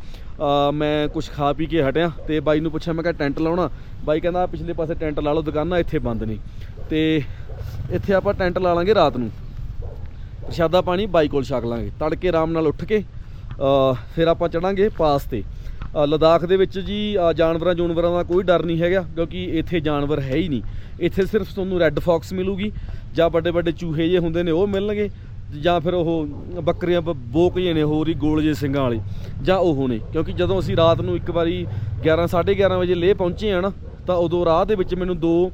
Speaker 2: ਮੈਂ ਕੁਝ ਖਾ ਪੀ ਕੇ ਹਟਿਆ ਤੇ ਬਾਈ ਨੂੰ ਪੁੱਛਿਆ, ਮੈਂ ਕਿਹਾ ਟੈਂਟ ਲਾਉਣਾ। ਬਾਈ ਕਹਿੰਦਾ ਪਿਛਲੇ ਪਾਸੇ ਟੈਂਟ ਲਾ ਲਓ, ਦੁਕਾਨਾਂ ਇੱਥੇ ਬੰਦ ਨਹੀਂ ਤੇ ਇੱਥੇ ਆਪਾਂ ਟੈਂਟ ਲਾ ਲਾਂਗੇ ਰਾਤ ਨੂੰ। ਪ੍ਰਸ਼ਾਦਾ ਪਾਣੀ ਬਾਈ ਕੋਲ ਛਕ ਲਾਂਗੇ। ਤੜਕੇ ਆਰਾਮ ਨਾਲ ਉੱਠ ਕੇ ਫਿਰ ਆਪਾਂ ਚੜਾਂਗੇ ਪਾਸ ਤੇ। ਲਦਾਖ ਦੇ ਵਿੱਚ ਜੀ ਜਾਨਵਰਾਂ ਜੂਨਵਰਾਂ ਦਾ ਕੋਈ ਡਰ ਨਹੀਂ ਹੈਗਾ, ਕਿਉਂਕਿ ਇੱਥੇ ਜਾਨਵਰ ਹੈ ਹੀ ਨਹੀਂ। ਇੱਥੇ ਸਿਰਫ ਤੁਹਾਨੂੰ ਰੈੱਡ ਫੌਕਸ ਮਿਲੂਗੀ, ਜਾਂ ਵੱਡੇ ਵੱਡੇ ਚੂਹੇ ਜੇ ਹੁੰਦੇ ਨੇ, ਉਹ ਮਿਲਣਗੇ, ਜਾਂ ਫਿਰ ਉਹ ਬੱਕਰੀਆਂ ਬ- ਬੋਕ ਜੇ ਨੇ, ਹੋਰ ਹੀ ਗੋਲ ਜੇ ਸਿੰਘਾਂ ਵਾਲੇ, ਜਾਂ ਉਹ ਨੇ। ਕਿਉਂਕਿ ਜਦੋਂ ਅਸੀਂ ਰਾਤ ਨੂੰ ਇੱਕ ਵਾਰੀ 11 11:30 ਵਜੇ ਲੇਹ ਪਹੁੰਚੇ ਆ ਨਾ, ਤਾਂ ਉਦੋਂ ਰਾਹ ਦੇ ਵਿੱਚ ਮੈਨੂੰ ਦੋ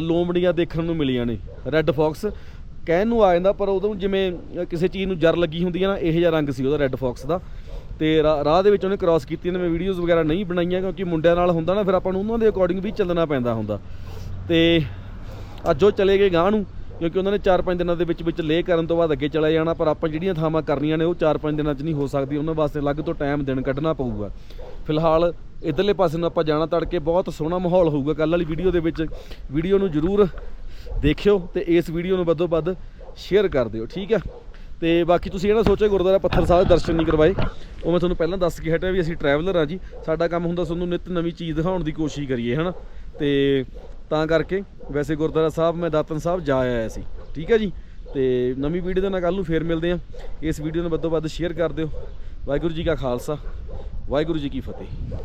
Speaker 2: ਲੋਮੜੀਆਂ ਦੇਖਣ ਨੂੰ ਮਿਲੀਆਂ ਨੇ ਰੈੱਡ ਫੌਕਸ ਕਹਿਣ ਨੂੰ ਆ ਜਾਂਦਾ, ਪਰ ਉਦੋਂ ਜਿਵੇਂ ਕਿਸੇ ਚੀਜ਼ ਨੂੰ ਜਰ ਲੱਗੀ ਹੁੰਦੀ ਹੈ ਨਾ, ਇਹੋ ਜਿਹਾ ਰੰਗ ਸੀ ਉਹਦਾ ਰੈੱਡ ਫੌਕਸ ਦਾ। ਤੇ ਰਾਹ ਦੇ ਵਿੱਚ ਉਹਨੇ ਕ੍ਰਾਸ ਕੀਤੀ ਨੇ ਮੈਂ ਵੀਡੀਓਜ਼ ਵਗੈਰਾ ਨਹੀਂ ਬਣਾਈਆਂ, ਕਿਉਂਕਿ ਮੁੰਡਿਆਂ ਨਾਲ ਹੁੰਦਾ ਨਾ, ਫਿਰ ਆਪਾਂ ਨੂੰ ਉਹਨਾਂ ਦੇ ਅਕੋਰਡਿੰਗ ਵੀ ਚੱਲਣਾ ਪੈਂਦਾ ਹੁੰਦਾ। ਤੇ ਅੱਜ ਉਹ ਚਲੇ ਗਏ ਗਾਂ ਨੂੰ, ਕਿਉਂਕਿ ਉਹਨਾਂ ਨੇ 4-5 ਦਿਨਾਂ ਦੇ ਵਿੱਚ ਵਿੱਚ ਲੇ ਕਰਨ ਤੋਂ ਬਾਅਦ ਅੱਗੇ ਚਲਾ ਜਾਣਾ, ਪਰ ਆਪਾਂ ਜਿਹੜੀਆਂ ਥਾਵਾਂ ਕਰਨੀਆਂ ਨੇ, ਉਹ 4-5 ਦਿਨਾਂ 'ਚ ਨਹੀਂ ਹੋ ਸਕਦੀ। ਉਹਨਾਂ ਵਾਸਤੇ ਅਲੱਗ ਤੋਂ ਟਾਈਮ ਦਿਨ ਕੱਢਣਾ ਪਊਗਾ। ਫਿਲਹਾਲ ਇਧਰਲੇ ਪਾਸੇ ਨੂੰ ਆਪਾਂ ਜਾਣਾ, ਤੜਕੇ ਬਹੁਤ ਸੋਹਣਾ ਮਾਹੌਲ ਹੋਊਗਾ। ਕੱਲ ਵਾਲੀ ਵੀਡੀਓ ਦੇ ਵਿੱਚ ਵੀਡੀਓ ਨੂੰ ਜਰੂਰ ਦੇਖਿਓ ਤੇ ਇਸ ਵੀਡੀਓ ਨੂੰ ਵੱਧੋ ਵੱਧ ਸ਼ੇਅਰ ਕਰ ਦਿਓ, ਠੀਕ ਆ? ਤੇ ਬਾਕੀ ਤੁਸੀਂ ਇਹ ਨਾ ਸੋਚੋ, ਗੁਰਦੁਆਰਾ ਪੱਥਰ ਸਾਹਿਬ ਦਰਸ਼ਨ ਨਹੀਂ ਕਰਵਾਏ। ਉਹ ਮੈਂ ਤੁਹਾਨੂੰ ਪਹਿਲਾਂ ਦੱਸ ਕੇ ਹਟਿਆ ਵੀ ਅਸੀਂ ਟਰੈਵਲਰ ਆ ਜੀ। ਸਾਡਾ ਕੰਮ ਹੁੰਦਾ ਤੁਹਾਨੂੰ ਨਿਤ ਨਵੀਂ ਚੀਜ਼ ਦਿਖਾਉਣ ਦੀ ਕੋਸ਼ਿਸ਼ ਕਰੀਏ, ਹਨਾ? ਤੇ ਤਾਂ ਕਰਕੇ ਵੈਸੇ ਗੁਰਦੁਆਰਾ ਸਾਹਿਬ, ਮੈਂ ਦਾਤਨ ਸਾਹਿਬ ਜਾ ਆਇਆ ਸੀ, ਠੀਕ ਹੈ ਜੀ? ਤੇ ਨਵੀਂ ਵੀਡੀਓ ਦੇ ਨਾਲ ਕੱਲ ਨੂੰ ਫੇਰ ਮਿਲਦੇ ਆ। ਇਸ ਵੀਡੀਓ ਨੂੰ ਵੱਧੋ ਵੱਧ ਸ਼ੇਅਰ ਕਰ ਦਿਓ। ਵਾਹਿਗੁਰੂ ਜੀ ਕਾ ਖਾਲਸਾ, ਵਾਹਿਗੁਰੂ ਜੀ ਕੀ ਫਤਿਹ।